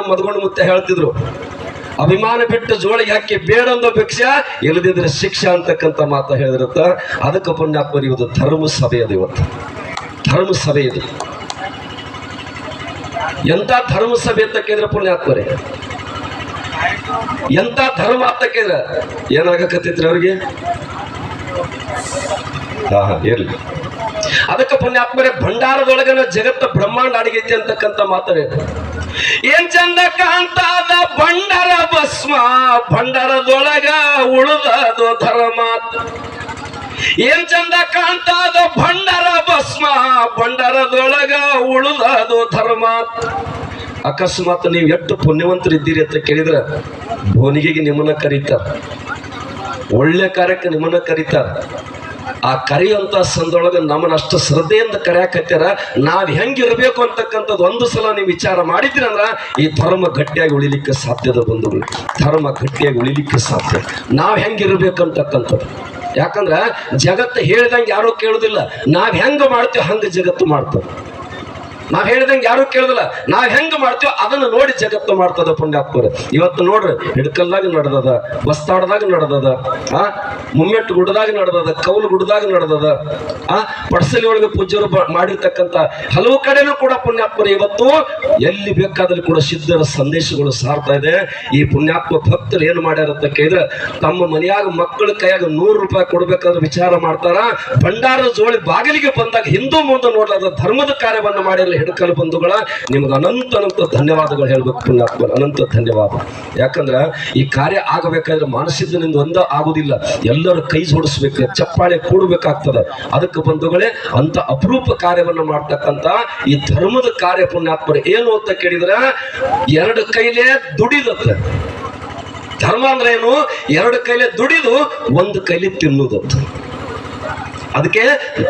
ಮದ್ಗೊಂಡು ಮುತ್ತೆ ಹೇಳ್ತಿದ್ರು, ಅಭಿಮಾನ ಬಿಟ್ಟು ಜೋಳಿಗೆ ಬೇಡ ಬೇಡೊಂದು ಭಿಕ್ಷ? ಇಲ್ಲದಿದ್ರೆ ಶಿಕ್ಷೆ ಅಂತಕ್ಕಂಥ ಮಾತು ಹೇಳಿದಿರುತ್ತ. ಅದಕ್ಕೆ ಪುಣ್ಯಾತ್ಮರಿ ಇವತ್ತು ಧರ್ಮ ಸಭೆ ಅದು ಇವತ್ತು. ಧರ್ಮ ಸಭೆ ಎಂತ ಧರ್ಮ ಸಭೆ ಅಂತ ಕೇಳಿದ್ರೆ ಪುಣ್ಯಾತ್ಮರಿ? ಎಂತ ಧರ್ಮ ಅಂತ ಕೇಳಿದ್ರೆ ಏನಾಗಕತ್ತೈತ್ರಿ ಅವ್ರಿಗೆ? ಹಾ ಇರ್ಲಿ. ಅದಕ್ಕೆ ಪುಣ್ಯಾತ್ಮರೇ, ಭಂಡಾರದೊಳಗನ ಜಗತ್ತ ಬ್ರಹ್ಮಾಂಡ ಅಡಗೈತಿ ಅಂತಕ್ಕಂಥ ಮಾತಾರೆ ಏನ್ ಚಂದ ಕಾಂತಾದ ಭಂಡಾರ ಭಸ್ಮ, ಭಂಡಾರದೊಳಗ ಉಳಿದದು ಧರ್ಮ. ಏನ್ ಚಂದ ಕಾಂತಾದ ಭಂಡಾರ ಭಸ್ಮ, ಭಂಡಾರದೊಳಗ ಉಳಿದದು ಧರ್ಮ. ಅಕಸ್ಮಾತ್ ನೀವು ಎಷ್ಟು ಪುಣ್ಯವಂತರಿದ್ದೀರಿ ಅಂತ ಕೇಳಿದ್ರೆ ಭೋನಿಗೆಗೆ ನಿಮ್ಮನ್ನ ಕರೀತಾರ. ಒಳ್ಳೆ ಕಾರ್ಯಕ್ಕೆ ನಿಮ್ಮನ್ನ ಕರೀತಾರ. ಆ ಕರೆಯುವಂತ ಸಂದೊಳಗೆ ನಮ್ಮನ್ನ ಅಷ್ಟು ಶ್ರದ್ಧೆಯಿಂದ ಕರೆಯಕತ್ತೀರ ನಾವ್ ಹೆಂಗಿರ್ಬೇಕು ಅಂತಕ್ಕಂಥದ್ದು ಒಂದು ಸಲ ನೀವು ವಿಚಾರ ಮಾಡಿದ್ರಂದ್ರ ಈ ಧರ್ಮ ಗಟ್ಟಿಯಾಗಿ ಉಳಿಲಿಕ್ಕೆ ಸಾಧ್ಯದ ಬಂಧುಗಳು. ಧರ್ಮ ಗಟ್ಟಿಯಾಗಿ ಉಳಿಲಿಕ್ಕೆ ಸಾಧ್ಯ. ನಾವ್ ಹೆಂಗಿರ್ಬೇಕಂತಕ್ಕಂಥದ್ದು ಯಾಕಂದ್ರ ಜಗತ್ತು ಹೇಳ್ದಂಗೆ ಯಾರೂ ಕೇಳುದಿಲ್ಲ. ನಾವ್ ಹೆಂಗ ಮಾಡ್ತೀವಿ ಹಂಗ ಜಗತ್ತು ಮಾಡ್ತದೆ. ನಾವ್ ಹೇಳಿದಂಗೆ ಯಾರು ಕೇಳುದಿಲ್ಲ. ನಾವ್ ಹೆಂಗ್ ಮಾಡ್ತೀವೋ ಅದನ್ನ ನೋಡಿ ಜಗತ್ತು ಮಾಡ್ತದ ಪುಣ್ಯಾತ್ಮರು. ಇವತ್ತು ನೋಡ್ರಿ, ಹಿಡ್ಕಲ್ದಾಗ ನಡೆದದ ಬಸ್ತಾಡದಾಗ ನಡೆದದ, ಆ? ಮುಮ್ಮೆಟ್ಟು ಗುಡ್ಡದಾಗ ನಡೆದದ, ಕೌಲು ಗುಡ್ಡದಾಗ ನಡೆದದ, ಆ? ಪಡ್ಸಲಿ ಒಳಗೆ ಪೂಜ್ಯರು ಮಾಡಿರ್ತಕ್ಕಂತ ಹಲವು ಕಡೆನೂ ಕೂಡ ಪುಣ್ಯಾತ್ಮರು ಇವತ್ತು ಎಲ್ಲಿ ಬೇಕಾದಲ್ಲಿ ಕೂಡ ಸಿದ್ಧರ ಸಂದೇಶಗಳು ಸಾರ್ತಾ ಇದೆ. ಈ ಪುಣ್ಯಾತ್ಮ ಭಕ್ತರು ಏನು ಮಾಡ್ಯಾರ ಅಂತ ಕೇಳಿದ್ರೆ, ತಮ್ಮ ಮನೆಯಾಗ ಮಕ್ಕಳ ಕೈಯಾಗ ನೂರು ರೂಪಾಯಿ ಕೊಡ್ಬೇಕಾದ್ರೆ ವಿಚಾರ ಮಾಡ್ತಾರ. ಭಂಡಾರದ ಜೋಳಿ ಬಾಗಿಲಿಗೆ ಬಂದಾಗ ಹಿಂದೂ ಮುಂದೆ ನೋಡ್ಲಾರ್ದ ಧರ್ಮದ ಕಾರ್ಯವನ್ನು ಕಾರ್ಯವನ್ನ ಮಾಡಿರಲಿ ಹಿಡ್ಕೊಂಡು ಬಂಧುಗಳ. ನಿಮ್ಗೆ ಅನಂತ ಅನಂತ ಧನ್ಯವಾದಗಳು ಹೇಳ್ಬೇಕು ಪುಣ್ಯಾತ್ಮ ಅನಂತ ಧನ್ಯವಾದ. ಯಾಕಂದ್ರ ಈ ಕಾರ್ಯ ಆಗಬೇಕಾದ್ರೆ ಮಾನಸಿಕದಿಂದ ಒಂದ ಆಗುದಿಲ್ಲ. ಎಲ್ಲರೂ ಕೈ ಜೋಡಿಸ್ಬೇಕು, ಚಪ್ಪಾಳೆ ಕೂಡಬೇಕಾಗ್ತದ. ಅದಕ್ಕೆ ಬಂಧುಗಳೇ, ಅಂತ ಅಪರೂಪ ಕಾರ್ಯವನ್ನು ಮಾಡ್ತಕ್ಕಂತ ಈ ಧರ್ಮದ ಕಾರ್ಯ ಪುಣ್ಯಾತ್ಮರು ಏನು ಅಂತ ಕೇಳಿದ್ರ, ಎರಡು ಕೈಲೇ ದುಡಿದತ್ತ ಧರ್ಮ ಅಂದ್ರೆ ಏನು? ಎರಡು ಕೈಲೇ ದುಡಿದು, ಒಂದು ಕೈಲಿ ತಿನ್ನುದಂತ ಅದಕ್ಕೆ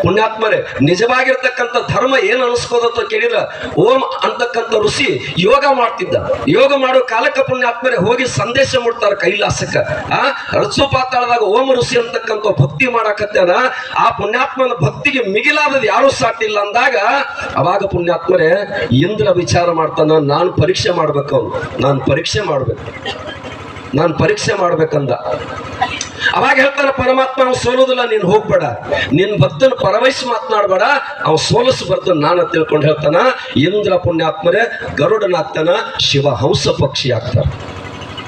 ಪುಣ್ಯಾತ್ಮರೇ, ನಿಜವಾಗಿರ್ತಕ್ಕಂಥ ಧರ್ಮ ಏನು ಅನಿಸ್ಕೋದಂತ ಕೇಳಿದ್ರ, ಓಂ ಅಂತಕ್ಕಂಥ ಋಷಿ ಯೋಗ ಮಾಡ್ತಿದ್ದ. ಯೋಗ ಮಾಡೋ ಕಾಲಕ್ಕೆ ಪುಣ್ಯಾತ್ಮರೇ ಹೋಗಿ ಸಂದೇಶ ಮುಡ್ತಾರ ಕೈಲಾಸಕ್ಕ. ಆ ರಸು ಪಾತಾಳದಾಗ ಓಂ ಋಷಿ ಅಂತಕ್ಕಂಥ ಭಕ್ತಿ ಮಾಡಾಕತ್ತೇನ, ಆ ಪುಣ್ಯಾತ್ಮನ ಭಕ್ತಿಗೆ ಮಿಗಿಲಾದದ್ದು ಯಾರು ಸಾಟಿಲ್ಲ ಅಂದಾಗ, ಅವಾಗ ಪುಣ್ಯಾತ್ಮರೇ, ಇಂದ್ರ ವಿಚಾರ ಮಾಡ್ತಾನ, ನಾನು ಪರೀಕ್ಷೆ ಮಾಡ್ಬೇಕು ನಾನು ಪರೀಕ್ಷೆ ಮಾಡ್ಬೇಕು. ನಾನು ಪರೀಕ್ಷೆ ಮಾಡ್ಬೇಕಂದ. ಅವಾಗ ಹೇಳ್ತಾನೆ ಪರಮಾತ್ಮ ಅವ್ನು ಸೋಲೋದಿಲ್ಲ ನೀನು ಹೋಗ್ಬೇಡ. ನಿನ್ ಭಕ್ತನ ಪರವಹಿಸಿ ಮಾತನಾಡಬೇಡ. ಅವ್ ಸೋಲಸು ಬರ್ತಾನೆ ನಾನು ತಿಳ್ಕೊಂಡು ಹೇಳ್ತಾನ, ಇಂದ್ರ ಪುಣ್ಯಾತ್ಮರೇ, ಗರುಡನಾಗ್ತಾನ, ಶಿವ ಹಂಸ ಪಕ್ಷಿ ಆಗ್ತಾನ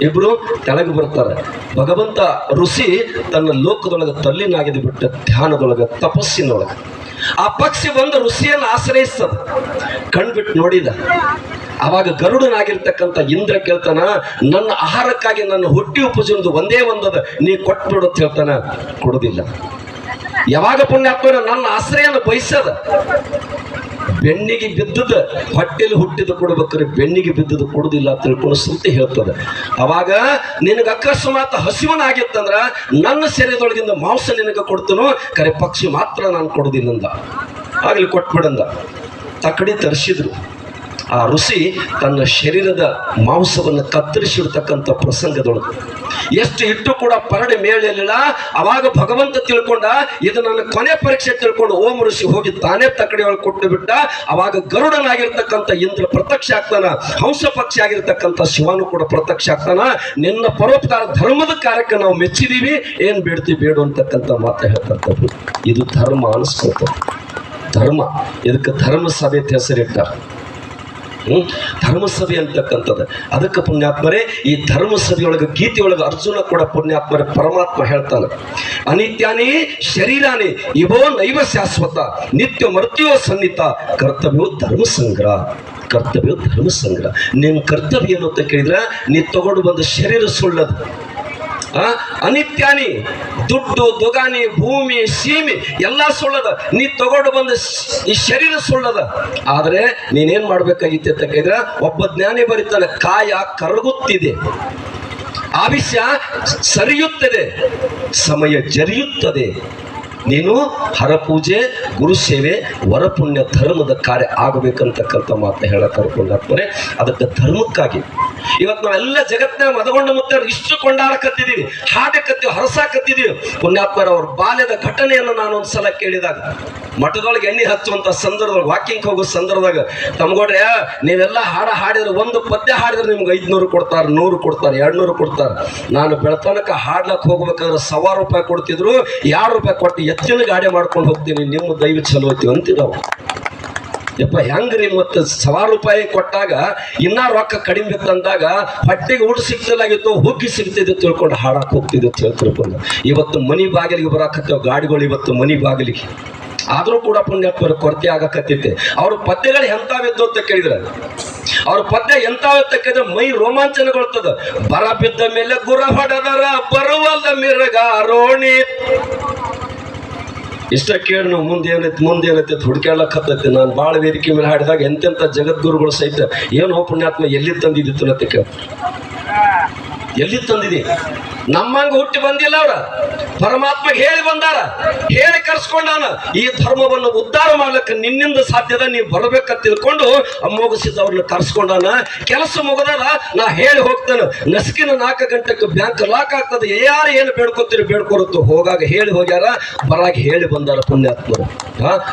ಇಬ್ರು ಕೆಳಗೆ ಬರ್ತಾರೆ. ಭಗವಂತ ಋಷಿ ತನ್ನ ಲೋಕದೊಳಗೆ ತಲ್ಲಿನಾಗಿದ್ದು ಬಿಟ್ಟ ಧ್ಯಾನದೊಳಗೆ, ತಪಸ್ಸಿನೊಳಗೆ. ಆ ಪಕ್ಷಿ ಬಂದು ಋಷಿಯನ್ನು ಆಶ್ರಯಿಸ್ತದ. ಕಣ್ಬಿಟ್ಟು ನೋಡಿದ. ಅವಾಗ ಗರುಡನಾಗಿರ್ತಕ್ಕಂಥ ಇಂದ್ರ ಕೇಳ್ತಾನ ನನ್ನ ಆಹಾರಕ್ಕಾಗಿ ನನ್ನ ಹುಟ್ಟಿ ಉಪಜನದು ಒಂದೇ ಒಂದದ ನೀ ಅಂತ ಹೇಳ್ತಾನ. ಕೊಡುದಿಲ್ಲ. ಯಾವಾಗ ಪುಣ್ಯಾತ್ಮನ ನನ್ನ ಆಶ್ರಯನ ಬಯಸದ? ಬೆನ್ನಿಗೆ ಬಿದ್ದದ ಹೊಟ್ಟೆಲಿ ಹುಟ್ಟಿದ ಕೊಡ್ಬೇಕ್ರಿ, ಬೆನ್ನಿಗೆ ಬಿದ್ದದ ಕೊಡುದಿಲ್ಲ ಅಂತ ತಿಳ್ಕೊಂಡು ಶ್ರುತಿ ಹೇಳ್ತದೆ. ಅವಾಗ ನಿನಗೆ ಅಕಸ್ಮಾತ್ ಹಸಿವನಾಗಿತ್ತಂದ್ರ ನನ್ನ ಶರೀರದೊಳಗಿಂದ ಮಾಂಸ ನಿನಗೆ ಕೊಡ್ತನೋ? ಕರೆ ಪಕ್ಷಿ ಮಾತ್ರ ನಾನು ಕೊಡುದಿಲ್ಲಂದ. ಆಗ್ಲಿ ಕೊಟ್ಬಿಡಂದ. ತಕ್ಕಡಿ ತರಿಸಿದ್ರು. ಆ ಋಷಿ ತನ್ನ ಶರೀರದ ಮಾಂಸವನ್ನು ಕತ್ತರಿಸಿರ್ತಕ್ಕಂಥ ಪ್ರಸಂಗದೊಳಗೆ, ಎಷ್ಟು ಇಟ್ಟು ಕೂಡ ಪರಡೆ ಮೇಳಲಿಲ್ಲ ಅವಾಗ ಭಗವಂತ ತಿಳ್ಕೊಂಡ, ಇದು ನನ್ನ ಕೊನೆ ಪರೀಕ್ಷೆ ತಿಳ್ಕೊಂಡು ಓಂ ಋಷಿ ಹೋಗಿ ತಾನೇ ತಕ್ಕಡಿ ಒಳಗೆ ಕೊಟ್ಟು ಬಿಟ್ಟ. ಅವಾಗ ಗರುಡನಾಗಿರ್ತಕ್ಕಂಥ ಇಂದ್ರ ಪ್ರತ್ಯಕ್ಷ ಆಗ್ತಾನ ಹಂಸ ಪಕ್ಷಿ ಆಗಿರ್ತಕ್ಕಂಥ ಶಿವನು ಕೂಡ ಪ್ರತ್ಯಕ್ಷ ಆಗ್ತಾನ ನಿನ್ನ ಪರೋಪಕಾರ ಧರ್ಮದ ಕಾರ್ಯಕ್ಕೆ ನಾವು ಮೆಚ್ಚಿದೀವಿ, ಏನ್ ಬೇಡ್ತೀವಿ ಬೇಡು ಅಂತಕ್ಕಂಥ ಮಾತು ಹೇಳ್ತಕ್ಕಂಥದ್ದು. ಇದು ಧರ್ಮ ಅನಿಸ್ಕೊಳ್ತದೆ. ಧರ್ಮ, ಇದಕ್ಕೆ ಧರ್ಮ ಸಭೆ ಹೆಸರಿಟ್ಟ ಧರ್ಮಸಭೆ ಅಂತಕ್ಕಂಥದ್ದು. ಅದಕ್ಕೆ ಪುಣ್ಯಾತ್ಮರೇ, ಈ ಧರ್ಮಸಭೆಯೊಳಗೆ, ಗೀತೆಯೊಳಗೆ ಅರ್ಜುನ ಕೂಡ ಪುಣ್ಯಾತ್ಮರೇ, ಪರಮಾತ್ಮ ಹೇಳ್ತಾನೆ. ಅನಿತ್ಯಾನಿ ಶರೀರಾನಿ, ಇವೋ ನೈವ ಶಾಶ್ವತ, ನಿತ್ಯ ಮೃತ್ಯೋ ಸನ್ನಿತ, ಕರ್ತವ್ಯೋ ಧರ್ಮ ಸಂಗ್ರಹ ಕರ್ತವ್ಯ ಧರ್ಮ ಸಂಗ್ರಹ ನಿಮ್ಮ ಕರ್ತವ್ಯ ಏನು ಅಂತ ಕೇಳಿದ್ರೆ, ನೀ ತಗೊಂಡು ಬಂದ ಶರೀರ ಸುಳ್ಳದು. ಅನಿತ್ಯಾನಿ, ದುಡ್ಡು, ದುಗಾನಿ, ಭೂಮಿ, ಸೀಮೆ, ಎಲ್ಲ ಸುಳ್ಳದ. ನೀ ತಗೊಂಡು ಬಂದ ಈ ಶರೀರ ಸುಳ್ಳದ. ಆದ್ರೆ ನೀನೇನ್ ಮಾಡ್ಬೇಕಾಗಿತ್ತು ಅಂತ ಕೇಳಿದ್ರೆ? ಒಬ್ಬ ಜ್ಞಾನಿ ಬರೀತಾನೆ, ಕಾಯ ಕರಗುತ್ತಿದೆ. ಆವಿಷ್ಯ ಸರಿಯುತ್ತದೆ, ಸಮಯ ಜರಿಯುತ್ತದೆ. ನೀನು ಹರಪೂಜೆ ಗುರು ಸೇವೆ ವರಪುಣ್ಯ ಧರ್ಮದ ಕಾರ್ಯ ಆಗಬೇಕಂತಕ್ಕಂಥ ಮಾತನ್ನ ಹೇಳಕ್ಕೆ ಕರ್ಕೊಂಡಾಗ್ತಾರೆ ಅದಕ್ಕೆ ಧರ್ಮಕ್ಕಾಗಿ. ಇವತ್ತು ನಾವೆಲ್ಲ ಜಗತ್ತಿನ ಮದಗೊಂಡ ಮುತ್ತೆ ಇಷ್ಟು ಕೊಂಡಾಡಕತ್ತಿದೀವಿ ಹಾಡಕತ್ತೀವಿ ಹರಸಾಕತ್ತಿದ್ದೀವಿ ಪುಣ್ಯಾತ್ಮರ ಅವ್ರ ಬಾಲ್ಯದ ಘಟನೆಯನ್ನು ನಾನು ಒಂದ್ಸಲ ಕೇಳಿದಾಗ, ಮಠದೊಳಗೆ ಎಣ್ಣೆ ಹಚ್ಚುವಂಥ ಸಂದರ್ಭದೊಳಗೆ ವಾಕಿಂಗ್ ಹೋಗೋ ಸಂದರ್ಭದಾಗ, ತಮ್ಗೋಡ್ರೆ, ನೀವೆಲ್ಲ ಹಾಡ ಹಾಡಿದ್ರೆ ಒಂದು ಪದ್ಯ ಹಾಡಿದ್ರೆ ನಿಮ್ಗೆ ಐದ್ನೂರು ಕೊಡ್ತಾರೆ, ನೂರು ಕೊಡ್ತಾರೆ, ಎರಡ್ನೂರು ಕೊಡ್ತಾರೆ. ನಾನು ಬೆಳತನಕ ಹಾಡ್ಲಕ್ಕೆ ಹೋಗ್ಬೇಕಾದ್ರೆ ಸವಾರು ರೂಪಾಯಿ ಕೊಡ್ತಿದ್ರು ಎರಡು ರೂಪಾಯಿ ಕೊಟ್ಟು ಎತ್ತಿನ ಗಾಡಿ ಮಾಡ್ಕೊಂಡು ಹೋಗ್ತೀನಿ, ನಿಮ್ಮ ದೈವ ಚಲೋತಿ ಅಂತಿದ್ದಾವೆ ಯಪ್ಪ, ಹೆಂಗ್ರಿ ಮತ್ತೆ ಸಾವಿರ ರೂಪಾಯಿ ಕೊಟ್ಟಾಗ ಇನ್ನ ರೊಕ್ಕ ಕಡಿಮೆ ಬಿತ್ತಂದಾಗ ಹೊಟ್ಟೆಗೆ ಊಟ ಸಿಗ್ತಿಲ್ಲಾಗಿತ್ತು ಹುಗ್ಗಿ ಸಿಗ್ತಿದ್ದು ತಿಳ್ಕೊಂಡು ಹಾಡಾಕ್ ಹೋಗ್ತಿದ್ದು ತಿಳ್ಕೊಂಡು ಇವತ್ತು ಮನಿ ಬಾಗಿಲಿಗೆ ಬರಾಕತ್ತೇವೆ ಗಾಡಿಗಳು ಇವತ್ತು ಮನಿ ಬಾಗಿಲಿಗೆ. ಆದರೂ ಕೂಡ ಪುಣ್ಯಾತ್ಮರ ಕೊರತೆ ಆಗಕತ್ತೈತೆ. ಅವ್ರ ಪದ್ಯಗಳು ಎಂತಾವಿದ್ದು ಅಂತ ಕೇಳಿದ್ರೆ, ಅವ್ರ ಪದ್ಯ ಎಂತಾವ ಅಂತ ಕೇಳಿದ್ರೆ ಮೈ ರೋಮಾಂಚನಗೊಳ್ತದ. ಬರ ಬಿದ್ದ ಮೇಲೆ ಗುರ ಹೊಡೆದರ ಬರುವಲ್ಲ ಮಿರಗ ರೋಣಿ ಇಷ್ಟ ಕೇಳಿ ನಾವು ಮುಂದೆ ಏನೈತಿ ಮುಂದೆ ಏನೈತಿ ಹುಡ್ಕ್ಯಾಳಕ್ ಹತ್ತೈತಿ ನಾನು ಭಾಳ ವೇದಿಕೆ ಮೇಲೆ ಹಾಡಿದಾಗ ಎಂತೆಂಥ ಜಗದ್ಗುರುಗಳು ಸಹಿತ ಏನು ಪುಣ್ಯಾತ್ಮ ಎಲ್ಲಿ ತಂದಿದ್ದಿತ್ತು ಅಂತ ಕೇಳ. ಎಲ್ಲಿ ತಂದಿದೆ? ನಮ್ಮಂಗ ಹುಟ್ಟಿ ಬಂದಿಲ್ಲ ಅವ್ರ. ಪರಮಾತ್ಮ ಹೇಳಿ ಬಂದಾರ. ಹೇಳಿ ಕರ್ಸ್ಕೊಂಡಾನ. ಈ ಧರ್ಮವನ್ನು ಉದ್ಧಾರ ಮಾಡ್ಲಿಕ್ಕೆ ನಿನ್ನಿಂದ ಸಾಧ್ಯದ ನೀವು ಬರ್ಬೇಕಂತ ತಿಳ್ಕೊಂಡು ಅಮ್ಮೋಗಿಸಿದ ಅವ್ರನ್ನ ಕರ್ಸ್ಕೊಂಡಾನ. ಕೆಲಸ ಮುಗದಾರ ನಾ ಹೇಳಿ ಹೋಗ್ತಾನೆ. ನಸ್ಕಿನ ನಾಲ್ಕು ಗಂಟೆಗೆ ಬ್ಯಾಂಕ್ ಲಾಕ್ ಆಗ್ತದೆ. ಯಾರು ಏನು ಬೇಡ್ಕೊತೀರಿ ಬೇಡ್ಕೊಡುತ್ತೋ ಹೋಗಾಗ ಹೇಳಿ ಹೋಗ್ಯಾರ. ಬರಾಗ ಹೇಳಿ ಬಂದಾರ ಪುಣ್ಯಾತ್ಮರು.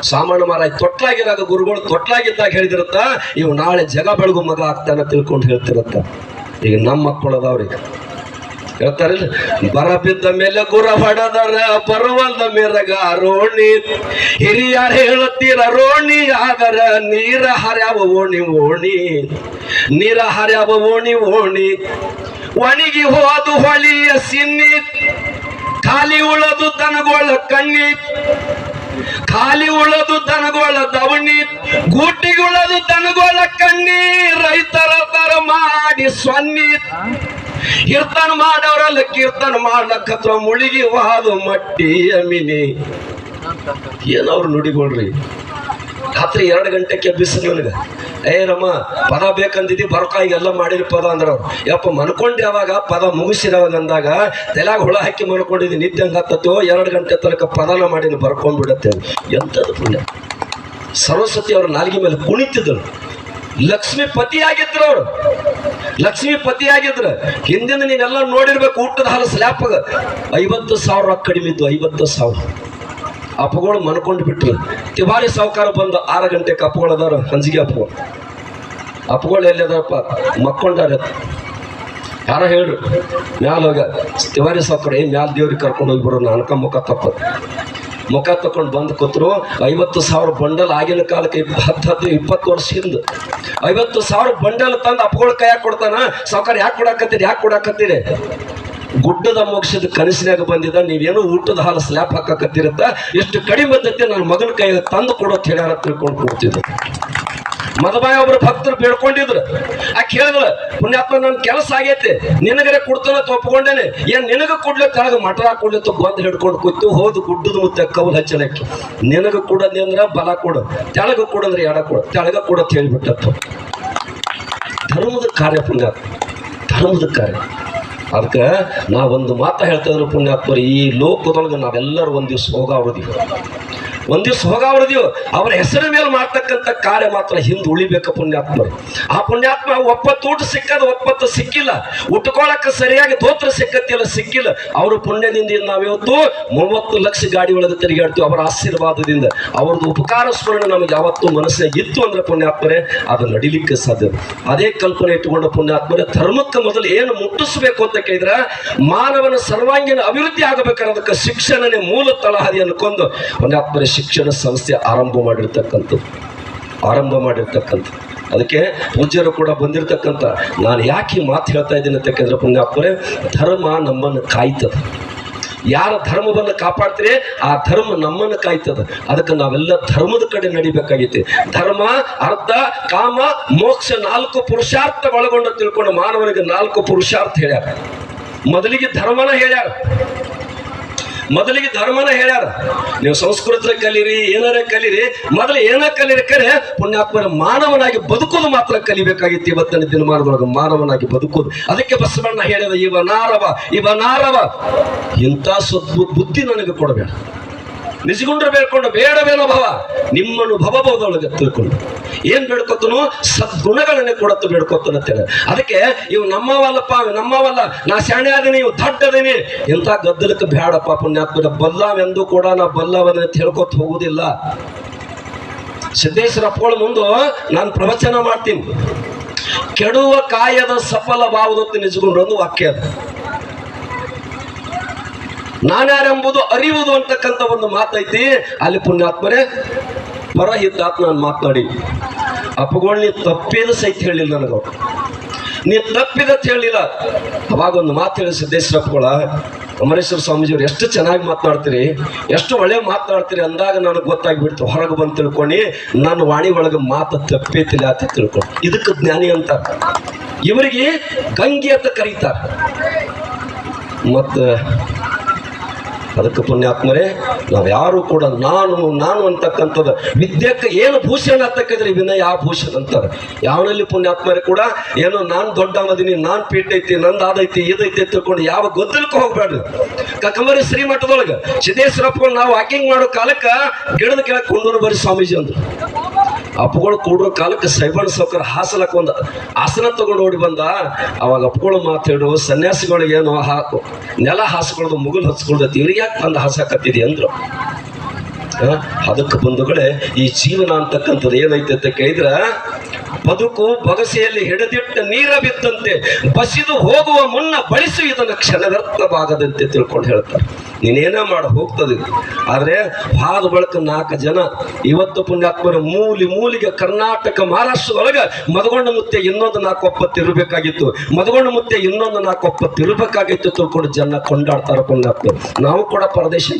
ಸಾಮಾನ್ಯ ಮಾರಾಯ್ ತೊಟ್ಲಾಗಿರಾಗ ಗುರುಗಳು ತೊಟ್ಲಾಗಿದ್ದಾಗ ಹೇಳಿದಿರತ್ತ, ಇವು ನಾಳೆ ಜಗ ಬೆಳಗು ಮಗ ಆಗ್ತಾನೆ ತಿಳ್ಕೊಂಡು ಹೇಳ್ತಿರತ್ತ. ಈಗ ನಮ್ಮ ಮಕ್ಕಳು ಅದಾವ್ರಿ ಹೇಳ್ತಾರಿಲ್ಲ ಬರ ಬಿದ್ದ ಮೇಲೆ ಗುರ ಹೊಡೆದರ ಬರುವಲ್ದ ಮೇರಗ ರೋಣಿ ಹಿರಿಯರು ಹೇಳುತ್ತೀರ ರೋಣಿ, ಆದರ ನೀರ ಹರ್ಯಾವ ಓಣಿ ಓಣಿ ನೀರ ಹರ್ಯಾವ ಓಣಿ ಓಣಿ ಒಣಗಿ ಹೋದು ಹೊಳಿಯ ಸಿನ್ನಿ. ಖಾಲಿ ಉಳದು ದನಗೊಳ ಕಣ್ಣಿ. ಖಾಲಿ ಉಳದು ದನಗೋಳ ದವಣಿ ಗೂಟಿಗುಳದು ದನಗೊಳ ಕಣ್ಣಿ ರೈತರ ತರ ಮಾಡಿ ಸೊನ್ನಿ ಕೀರ್ತನ ಮಾಡವರಲ್ಲ ಕೀರ್ತನ ಮಾಡ್ಲಕ್ಕ ಮುಳುಗಿ ವಾದು ಮಟ್ಟಿ ಅಮಿನಿ ಏನವ್ರು ನುಡಿಗೊಳ್ರಿ? ರಾತ್ರಿ ಎರಡು ಗಂಟೆಗೆ ಬಿಸಿಲು ನನಗೆ ಏ ರಮ್ಮ ಪದ ಬೇಕಂದಿದ್ದಿ ಬರ್ಕ ಎಲ್ಲ ಮಾಡಿರಿ ಪದ ಅಂದ್ರ ಯಪ್ಪ ಮನ್ಕೊಂಡೆ ಅವಾಗ ಪದ ಮುಗಿಸಿರವಾಗ ಅಂದಾಗ ತಲೆಯಾಗ ಹುಳ ಹಾಕಿ ಮನ್ಕೊಂಡಿದ್ದಿ ನಿದ್ದೆ ಹತ್ತತ್ತೋ ಎರಡು ಗಂಟೆ ತನಕ ಪದನ ಮಾಡಿ ಬರ್ಕೊಂಡ್ಬಿಡತ್ತೆ ಎಂಥದ್ದು ಪುಣ್ಯ. ಸರಸ್ವತಿ ಅವ್ರ ನಾಲ್ಗೆ ಮೇಲೆ ಕುಣಿತಿದ್ರು. ಲಕ್ಷ್ಮಿ ಪತಿ ಆಗಿದ್ರು ಅವರು. ಲಕ್ಷ್ಮಿ ಪತಿ ಆಗಿದ್ರು. ಹಿಂದಿನ ನೀನೆಲ್ಲ ನೋಡಿರ್ಬೇಕು, ಊಟದ ಹಾಲು ಸ್ಲ್ಯಾಪ್ಗ. ಐವತ್ತು ಸಾವಿರ ಕಡಿಮೆ ಇದ್ದು ಐವತ್ತು ಸಾವಿರ. ಅಪ್ಪಗಳು ಮನ್ಕೊಂಡು ಬಿಟ್ರು. ತಿವಾರಿ ಸಾವುಕಾರ ಬಂದು ಆರು ಗಂಟೆಗೆ ಅಪ್ಪಗಳದಾರ ಹಂಜಿಗೆ ಅಪ್ಪಗಳು. ಅಪ್ಪಗಳು ಎಲ್ಲಿದಾರಪ್ಪ ಮಕ್ಕೊಂಡಾರ. ಯಾರ ಹೇಳ್ರಿ ಹೋಗ. ತಿವಾರಿ ಸಾವುಕಾರ, ಏ ಮ್ಯಾಲ ದೇವ್ರಿಗೆ ಕರ್ಕೊಂಡು ಬರೋ ನಾನು ಮುಖ ತಪ್ಪ. ಮುಖ ತಕೊಂಡು ಬಂದು ಕೂತ್ರು, ಐವತ್ತು ಸಾವಿರ ಬಂಡಲ್ ಆಗಿನ ಕಾಲಕ್ಕೆ ಹತ್ತು ಹತ್ತು, ಇಪ್ಪತ್ತು ವರ್ಷ ಹಿಂದೆ. ಐವತ್ತು ಸಾವಿರ ಬಂಡಲ್ ತಂದು ಅಪ್ಪಗಳ ಕೈಯಾಗ ಕೊಡ್ತಾನ? ಸಾವುಕಾರ, ಯಾಕೆ ಕೊಡಾಕತ್ತೀರಿ ಯಾಕೆ ಕೊಡಾಕತ್ತೀರಿ? ಗುಡ್ಡದ ಮೋಕ್ಷದ ಕನಸಿನಾಗ ಬಂದಿದ್ದ, ನೀವೇನು ಊಟದ ಹಾಲು ಸ್ಲ್ಯಾಪ್ ಹಾಕಕತ್ತಿರತ್ತ ಎಷ್ಟು ಕಡಿಮೆ ಬಂದೈತೆ ನನ್ನ ಮಗನ ಕೈಯಾಗ ತಂದು ಕೊಡೋ ಹೇಳ್ಯಾರ ತಿಳ್ಕೊಂಡು ಕೊಡ್ತಿದ್ರು ಮದಬಾಯ ಒಬ್ರು ಭಕ್ತರು ಬೇಡ್ಕೊಂಡಿದ್ರು. ಆ ಕೇಳಿದ್ರ, ಪುಣ್ಯಾತ್ಮ ನನ್ನ ಕೆಲಸ ಆಗೈತೆ, ನಿನಗರೆ ಕೊಡ್ತಾನ ಒಪ್ಕೊಂಡೇನೆ ಏನ್ ನಿನಗ ಕೊಡ್ಲೆ ತಳಗ ಮಟರ ಕೊಡ್ಲೆ ಬಂದು ಹಿಡ್ಕೊಂಡು ಕೂತು ಹೋದು ಗುಡ್ಡದ ಮುತ್ತ ಕೌಲ್ ಹಚ್ಚಲಕ್ಕೆ ನಿನಗ ಕೊಡೋದಿ ಅಂದ್ರ ಬಲ ಕೊಡು, ತೆಳಗ ಕೊಡಂದ್ರೆ ಎಡ ಕೊಡು, ತೆಳಗ ಕೊಡತ್ ಹೇಳ್ಬಿಟ್ಟತ್ತು. ಧರ್ಮದ ಕಾರ್ಯ ಪುಣ್ಯಾತ್ಮ, ಧರ್ಮದ ಕಾರ್ಯ. ಅದಕ್ಕೆ ಒಂದು ಮಾತು ಹೇಳ್ತಾ ಇದ್ರು ಪುಣ್ಯಾತ್ಮರು ಈ ಲೋಕದೊಳಗೆ ನಾವೆಲ್ಲರೂ ಒಂದ್ ದಿವ್ಸ ಹೋಗಾವ್ರದೀವಿ ಒಂದ್ ದಿವ್ಸ ಹೋಗಾವ್ರದೀವಿ ಅವರ ಹೆಸರ ಮೇಲೆ ಮಾಡ್ತಕ್ಕಂಥ ಕಾರ್ಯ ಮಾತ್ರ ಹಿಂದೆ ಉಳಿಬೇಕು ಪುಣ್ಯಾತ್ಮರು. ಆ ಪುಣ್ಯಾತ್ಮ ಒಪ್ಪತ್ತು ಊಟ ಸಿಕ್ಕದ, ಒಪ್ಪತ್ತು ಸಿಕ್ಕಿಲ್ಲ. ಉಟ್ಕೊಳಕ್ಕೆ ಸರಿಯಾಗಿ ದೋತ್ರ ಸಿಕ್ಕತ್ತಿಲ್ಲ, ಸಿಕ್ಕಿಲ್ಲ. ಅವ್ರ ಪುಣ್ಯದಿಂದ ನಾವಿವತ್ತು ಮೂವತ್ತು ಲಕ್ಷ ಗಾಡಿ ಒಳಗೆ ತಿರುಗಾಡ್ತೀವಿ ಅವರ ಆಶೀರ್ವಾದದಿಂದ. ಅವ್ರದ್ದು ಉಪಕಾರ ಸ್ಮರಣೆ ನಮಗೆ ಯಾವತ್ತು ಮನಸ್ಸೇ ಇತ್ತು ಅಂದ್ರೆ ಪುಣ್ಯಾತ್ಮರೇ, ಅದು ನಡಿಲಿಕ್ಕೆ ಸಾಧ್ಯ. ಅದೇ ಕಲ್ಪನೆ ಇಟ್ಟುಕೊಂಡ ಪುಣ್ಯಾತ್ಮರೇ, ಧರ್ಮಕ್ಕೆ ಮೊದಲು ಏನು ಮುಟ್ಟಿಸ್ಬೇಕು ಅಂತ ಕೇಳಿದ್ರೆ, ಮಾನವನ ಸರ್ವಾಂಗೀಣ ಅಭಿವೃದ್ಧಿ ಆಗಬೇಕಾದ್ರೆ ಶಿಕ್ಷಣನೇ ಮೂಲ ತಳಹದಿ ಅನ್ಕೊಂಡು ಪುಣ್ಯಾತ್ಮರೇ ಶಿಕ್ಷಣ ಸಂಸ್ಥೆ ಆರಂಭ ಮಾಡಿರ್ತಕ್ಕಂಥದ್ದು. ಆರಂಭ ಮಾಡಿರ್ತಕ್ಕಂಥದ್ದು. ಅದಕ್ಕೆ ಪೂಜ್ಯರು ಕೂಡ ಬಂದಿರತಕ್ಕಂಥ, ನಾನು ಯಾಕೆ ಮಾತು ಹೇಳ್ತಾ ಇದ್ದೀನಿ ಅಂತ ಕೇಂದ್ರ ಪುಣ್ಯಾತ್ಮರೇ ಧರ್ಮ ನಮ್ಮನ್ನು ಕಾಯ್ತದೆ. ಯಾರ ಧರ್ಮವನ್ನು ಕಾಪಾಡ್ತೀರಿ, ಆ ಧರ್ಮ ನಮ್ಮನ್ನು ಕಾಯ್ತದ. ಅದಕ್ಕೆ ನಾವೆಲ್ಲ ಧರ್ಮದ ಕಡೆ ನಡಿಬೇಕಾಗೈತಿ ಧರ್ಮ, ಅರ್ಥ, ಕಾಮ, ಮೋಕ್ಷ ನಾಲ್ಕು ಪುರುಷಾರ್ಥ ಒಳಗೊಂಡು ತಿಳ್ಕೊಂಡು ಮಾನವನಿಗೆ ನಾಲ್ಕು ಪುರುಷಾರ್ಥ ಹೇಳ್ಯಾರ. ಮೊದಲಿಗೆ ಧರ್ಮನ ಹೇಳ್ಯಾರ. ಮೊದಲಿಗೆ ಧರ್ಮನ ಹೇಳ್ಯಾರ. ನೀವು ಸಂಸ್ಕೃತ ಕಲೀರಿ, ಏನಾರ ಕಲೀರಿ, ಮೊದಲು ಏನ ಕಲೀರಿ ಕರೆ ಪುಣ್ಯಾತ್ಮರ ಮಾನವನಾಗಿ ಬದುಕೋದು ಮಾತ್ರ ಕಲಿಬೇಕಾಗಿತ್ತು ಇವತ್ತಿನ ದಿನಮಾನದೊಳಗೆ, ಮಾನವನಾಗಿ ಬದುಕೋದು. ಅದಕ್ಕೆ ಬಸವಣ್ಣ ಹೇಳಿದ ಇವನಾರವ ಇವನಾರವ ಇಂಥ ಸದ್ಬು, ಬುದ್ಧಿ ನನಗೆ ಕೊಡಬೇಡ. ನಿಜಗುಂಡ್ರ ಬೇಡ್ಕೊಂಡು ಬೇಡವೇನೋ ಭವ. ನಿಮ್ಮನ್ನು ಭವಬಹುದೊಳಗೆ ತಿಳ್ಕೊಂಡು. ಏನ್ ಬೇಡ್ಕೊತನು? ಸದ್ಗುಣಗಳನ್ನೇ ಕೊಡತ್ತು ಬೇಡ್ಕೊತಾನ ಅಂತೇಳಿ ಅದಕ್ಕೆ ಇವು ನಮ್ಮವಲ್ಲಪ್ಪ ನಮ್ಮವಲ್ಲ, ನಾ ಶಾಣೆ ಆದೀನಿ ಇವು ದೊಡ್ಡ ಅದೀನಿ. ಇಂಥ ಗದ್ದಲಕ್ಕೆ ಬೇಡಪ್ಪ ಪುಣ್ಯಾತ್ಮರ ಬಲ್ಲವೆಂದು ಕೂಡ ನಾ ಬಲ್ಲವನ್ನ ತಿಳ್ಕೊತ ಹೋಗುವುದಿಲ್ಲ ಸಿದ್ದೇಶ್ವರ ಪೋಳ ಮುಂದೆ ನಾನು ಪ್ರವಚನ ಮಾಡ್ತೀನಿ. ಕೆಡುವ ಕಾಯದ ಸಫಲ ನಿಜಗೊಂಡು ಒಂದು ವಾಕ್ಯ ಅದು. ನಾನ್ಯಾರೆಂಬುದು ಅರಿಯುವುದು ಅಂತಕ್ಕಂಥ ಒಂದು ಮಾತೈತಿ. ಅಲ್ಲಿ ಪುಣ್ಯಾತ್ಮರೇ ಪರಹಿತಾತ್ ನಾನು ಮಾತನಾಡಿ ಅಪ್ಪಗೊಳ್ಳಿ ನೀ ತಪ್ಪಿದ ಸಹಿತ ಹೇಳಿಲ್ಲ ನನಗವ್ರು. ನೀ ತಪ್ಪಿದ ಹೇಳಿಲ್ಲ. ಅವಾಗ ಒಂದು ಮಾತು ಹೇಳಿ ಸಿದ್ದೇಶ್ವರಪ್ಪಗಳ, ಅಮರೇಶ್ವರ ಸ್ವಾಮೀಜಿಯವ್ರು, ಎಷ್ಟು ಚೆನ್ನಾಗಿ ಮಾತನಾಡ್ತೀರಿ ಎಷ್ಟು ಒಳ್ಳೆ ಮಾತನಾಡ್ತೀರಿ ಅಂದಾಗ ನನಗೆ ಗೊತ್ತಾಗ್ಬಿಡ್ತು. ಹೊರಗೆ ಬಂದು ತಿಳ್ಕೊಂಡು ನನ್ನ ವಾಣಿ ಒಳಗೆ ಮಾತು ತಪ್ಪೇತಿಲ್ಲ ಅಂತ ತಿಳ್ಕೊಂಡು. ಇದಕ್ಕೆ ಜ್ಞಾನಿ ಅಂತ ಇವರಿಗೆ ಗಂಗೆ ಅಂತ ಕರೀತಾರೆ. ಮತ್ತು ಅದಕ್ಕೆ ಪುಣ್ಯಾತ್ಮರೇ, ನಾವು ಯಾರು ಕೂಡ ನಾನು ನಾನು ಅಂತಕ್ಕಂಥದ್ದು ವಿದ್ಯಕ್ಕೆ ಏನು ಭೂಷಣ ಅಂತಕ್ಕಿದ್ರೆ ವಿನಯ ಆ ಭೂಷಣ ಅಂತಾರೆ. ಯಾವನಲ್ಲಿ ಪುಣ್ಯಾತ್ಮರೇ ಕೂಡ, ಏನೋ ನಾನು ದೊಡ್ಡ ಮದಿನಿ ನಾನು ಪೀಠ ಐತಿ ನಂದು ಅದೈತಿ ಇದೈತಿ ತಿಳ್ಕೊಂಡು ಯಾವ ಗೊತ್ತಲಕ್ಕೆ ಹೋಗ್ಬೇಡ್ರಿ. ಶ್ರೀ ಶ್ರೀಮಠದೊಳಗೆ ಸಿದ್ದೇಶ್ವರಪ್ಪ ನಾವು ವಾಕಿಂಗ್ ಮಾಡೋ ಕಾಲಕ್ಕೆ ಗಿಡದ ಕೆಳಗೆ ಕೊಂಡೂರು ಬರೀ ಸ್ವಾಮೀಜಿ ಅಂದ್ರು. ಅಪ್ಪಗಳು ಕೂಡೋ ಕಾಲಕ್ಕೆ ಸೈಬರ್ ಸೌಕರ್ ಹಾಸಲಕ್ಕೆ ಒಂದು ಆಸನ ತಗೊಂಡು ಓಡಿ ಬಂದ. ಅವಾಗ ಅಪ್ಪಗಳು ಮಾತಾಡು ಸನ್ಯಾಸಿಗಳಿಗೆ ಏನೋ ಹಾಕು ನೆಲ ಹಾಸ್ಕೊಳ್ಳೋದು ಮುಗುಲ್ ಹಚ್ಕೊಳ್ಳೋದು ಇವ್ರಿಗೆ ಯಾಕೆ ಬಂದು ಹಾಸಾಕತ್ತಿದೆ? ಅಂದ್ರು. ಅದಕ್ಕೆ ಬಂಧುಗಳೇ ಈ ಜೀವನ ಅಂತಕ್ಕಂಥದ್ದು ಏನೈತೆ ಅಂತ ಕೇಳಿದ್ರ ಬದುಕು ಬಗಸೆಯಲ್ಲಿ ಹಿಡಿದಿಟ್ಟ ನೀರ ಬಿದ್ದಂತೆ ಬಸಿದು ಹೋಗುವ ಮುನ್ನ ಬಳಸಿ ಇದನ್ನು ಕ್ಷಣವ್ಯರ್ಥವಾಗದಂತೆ ತಿಳ್ಕೊಂಡು ಹೇಳ್ತಾರೆ. ನೀನೇನ ಮಾಡ, ಹೋಗ್ತದೆ. ಆದರೆ ಹಾದ ಬಳಕ ನಾಲ್ಕು ಜನ, ಇವತ್ತು ಪುಣ್ಯಾತ್ಮರ ಮೂಲಿ ಮೂಲಿಗೆ ಕರ್ನಾಟಕ ಮಹಾರಾಷ್ಟ್ರದೊಳಗೆ ಮದಗೊಂಡ ಮುತ್ತೆ ಇನ್ನೊಂದು ನಾಲ್ಕು ಒಪ್ಪತ್ತು ಇರಬೇಕಾಗಿತ್ತು. ಮದಗೊಂಡ ಮುತ್ತೆ ಇನ್ನೊಂದು ನಾಲ್ಕು ಒಪ್ಪತ್ತು ಇರಬೇಕಾಗಿತ್ತು. ತಿಳ್ಕೊಂಡು ಜನ ಕೊಂಡಾಡ್ತಾರೆ ಪುಣ್ಯಾತ್ಮರು. ನಾವು ಕೂಡ ಪರದೇಶ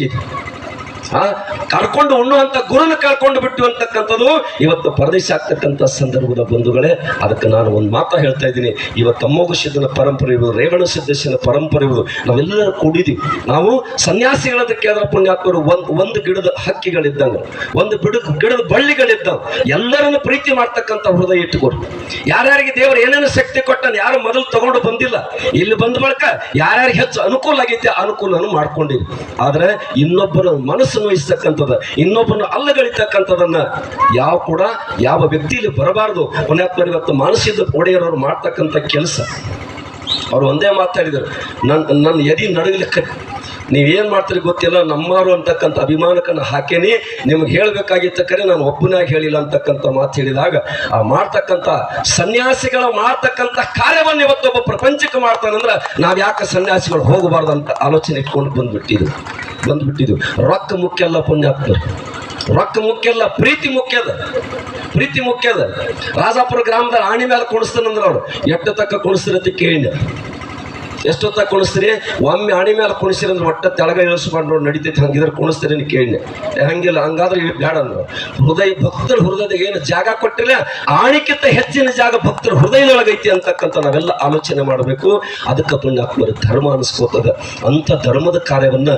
ಕರ್ಕೊಂಡು ಉಣ್ಣುವಂತ ಗುರುನ ಕಳ್ಕೊಂಡು ಬಿಟ್ಟು ಅಂತಕ್ಕಂಥದ್ದು ಇವತ್ತು ಪರದೇಶ ಆಗ್ತಕ್ಕಂಥ ಸಂದರ್ಭದ ಬಂಧುಗಳೇ, ಅದಕ್ಕೆ ನಾನು ಒಂದು ಮಾತ್ರ ಹೇಳ್ತಾ ಇದ್ದೀನಿ. ಇವತ್ತು ಅಮ್ಮೋಗ ಸಿದ್ಧನ ಪರಂಪರೆ ಇರುವುದು ರೇವಣ ಸಿದ್ದೇಶನ ಪರಂಪರೆ ಇರುವುದು ನಾವೆಲ್ಲರೂ ಕೂಡಿದೀವಿ ನಾವು ಸನ್ಯಾಸಿಗಳದಕ್ಕೆ ಅದರ ಪುಣ್ಯಾತ್ಮರು ಒಂದು ಒಂದು ಗಿಡದ ಹಕ್ಕಿಗಳಿದ್ದಂಗೆ, ಒಂದು ಬಿಡ ಗಿಡದ ಬಳ್ಳಿಗಳಿದ್ದಂಗೆ, ಎಲ್ಲರನ್ನು ಪ್ರೀತಿ ಮಾಡ್ತಕ್ಕಂಥ ಹೃದಯ ಇಟ್ಟುಕೊಡು. ಯಾರ್ಯಾರಿಗೆ ದೇವರು ಏನೇನು ಶಕ್ತಿ ಕೊಟ್ಟನು, ಯಾರು ಮೊದಲು ತಗೊಂಡು ಬಂದಿಲ್ಲ, ಇಲ್ಲಿ ಬಂದ ಬಳಿಕ ಯಾರ್ಯಾರಿಗೆ ಹೆಚ್ಚು ಅನುಕೂಲ ಆಗೈತೆ ಅನುಕೂಲನೂ ಮಾಡ್ಕೊಂಡಿದ್ವಿ ಆದ್ರೆ ಇನ್ನೊಬ್ಬರ ಮನಸ್ಸು ನೋಯಿಸ್ತಕ್ಕಂಥದ್ದು ಇನ್ನೊಬ್ಬನ ಅಲ್ಲಗಳಿತಕ್ಕಂಥದ್ದನ್ನ ಯಾವ ಕೂಡ ಯಾವ ವ್ಯಕ್ತಿಯಲ್ಲಿ ಬರಬಾರದು. ಪುಣ್ಯಾತ್ಮರು ಇವತ್ತು ಮಾನಸಿಕ ಒಡೆಯರವರು ಮಾಡ್ತಕ್ಕಂಥ ಕೆಲಸ. ಅವ್ರು ಒಂದೇ ಮಾತಾಡಿದರು ನನ್ನ ನನ್ನ ಎದಿ ನಡಗಲಿಕ್ಕೆ ನೀವೇನು ಮಾಡ್ತೀರಿ ಗೊತ್ತಿಲ್ಲ, ನಮ್ಮಾರು ಅಂತಕ್ಕಂಥ ಅಭಿಮಾನಕ್ಕನ್ನ ಹಾಕೇನಿ. ನಿಮ್ಗೆ ಹೇಳಬೇಕಾಗಿತ್ತ ಕರೆ, ನಾನು ಒಬ್ಬನಾಗಿ ಹೇಳಿಲ್ಲ ಅಂತಕ್ಕಂಥ ಮಾತು ಹೇಳಿದಾಗ, ಆ ಮಾಡ್ತಕ್ಕಂಥ ಸನ್ಯಾಸಿಗಳ ಮಾಡ್ತಕ್ಕಂಥ ಕಾರ್ಯವನ್ನು ಇವತ್ತೊಬ್ಬ ಪ್ರಪಂಚಕ್ಕೆ ಮಾಡ್ತಾನಂದ್ರೆ ನಾವು ಯಾಕೆ ಸನ್ಯಾಸಿಗಳು ಹೋಗಬಾರ್ದು ಅಂತ ಆಲೋಚನೆ ಇಟ್ಕೊಂಡು ಬಂದ್ಬಿಟ್ಟಿದ್ವಿ. ಬಂದ್ಬಿಟ್ಟಿದ್ವಿ. ರೊಕ್ಕ ಮುಖ್ಯ ಅಲ್ಲ ಪುಣ್ಯಾತ್ಮರು. ರೊಕ್ಕ ಮುಖ್ಯ ಅಲ್ಲ, ಪ್ರೀತಿ ಮುಖ್ಯದ ಪ್ರೀತಿ ಮುಖ್ಯ ಅದ. ರಾಜಾಪುರ ಗ್ರಾಮದ ಆಣಿ ಮೇಲೆ ಕುಣಿಸ್ತಾನಂದ್ರೆ ಅವ್ರು, ಎಟ್ಟ ತಕ್ಕ ಕುಣಿಸ್ತಿರತ್ತೆ ಕೇಳಿನ ಎಷ್ಟೊತ್ತ ಕುಣಿಸ್ತೀರಿ? ಒಮ್ಮೆ ಆಣಿ ಮೇಲೆ ಕುಣಿಸ್ತೀರಿ ಅಂದ್ರೆ ಒಟ್ಟ ತೆಳಗ ಇಳಿಸ್ಕೊಂಡು ನೋಡಿ ನಡೀತೈತೆ ಹಂಗಿದ್ರೆ ಕುಣಿಸ್ತೀರಿ ಅಂತ ಕೇಳಿ ಹಂಗಿಲ್ಲ, ಹಂಗಾದ್ರೆ ಬೇಡ ಅಂದ್ರು. ಹೃದಯ, ಭಕ್ತರ ಹೃದಯದಾಗ ಏನು ಜಾಗ ಕೊಟ್ಟಿಲ್ಲ, ಆಣಿಕ್ಕಿಂತ ಹೆಚ್ಚಿನ ಜಾಗ ಭಕ್ತರ ಹೃದಯದೊಳಗೈತಿ ಅಂತಕ್ಕಂಥ ನಾವೆಲ್ಲ ಆಲೋಚನೆ ಮಾಡಬೇಕು. ಅದಕ್ಕೆ ಪುಣ್ಯಾತ್ಮರು ಧರ್ಮ ಅನಿಸ್ಕೋತದ? ಅಂತ ಧರ್ಮದ ಕಾರ್ಯವನ್ನ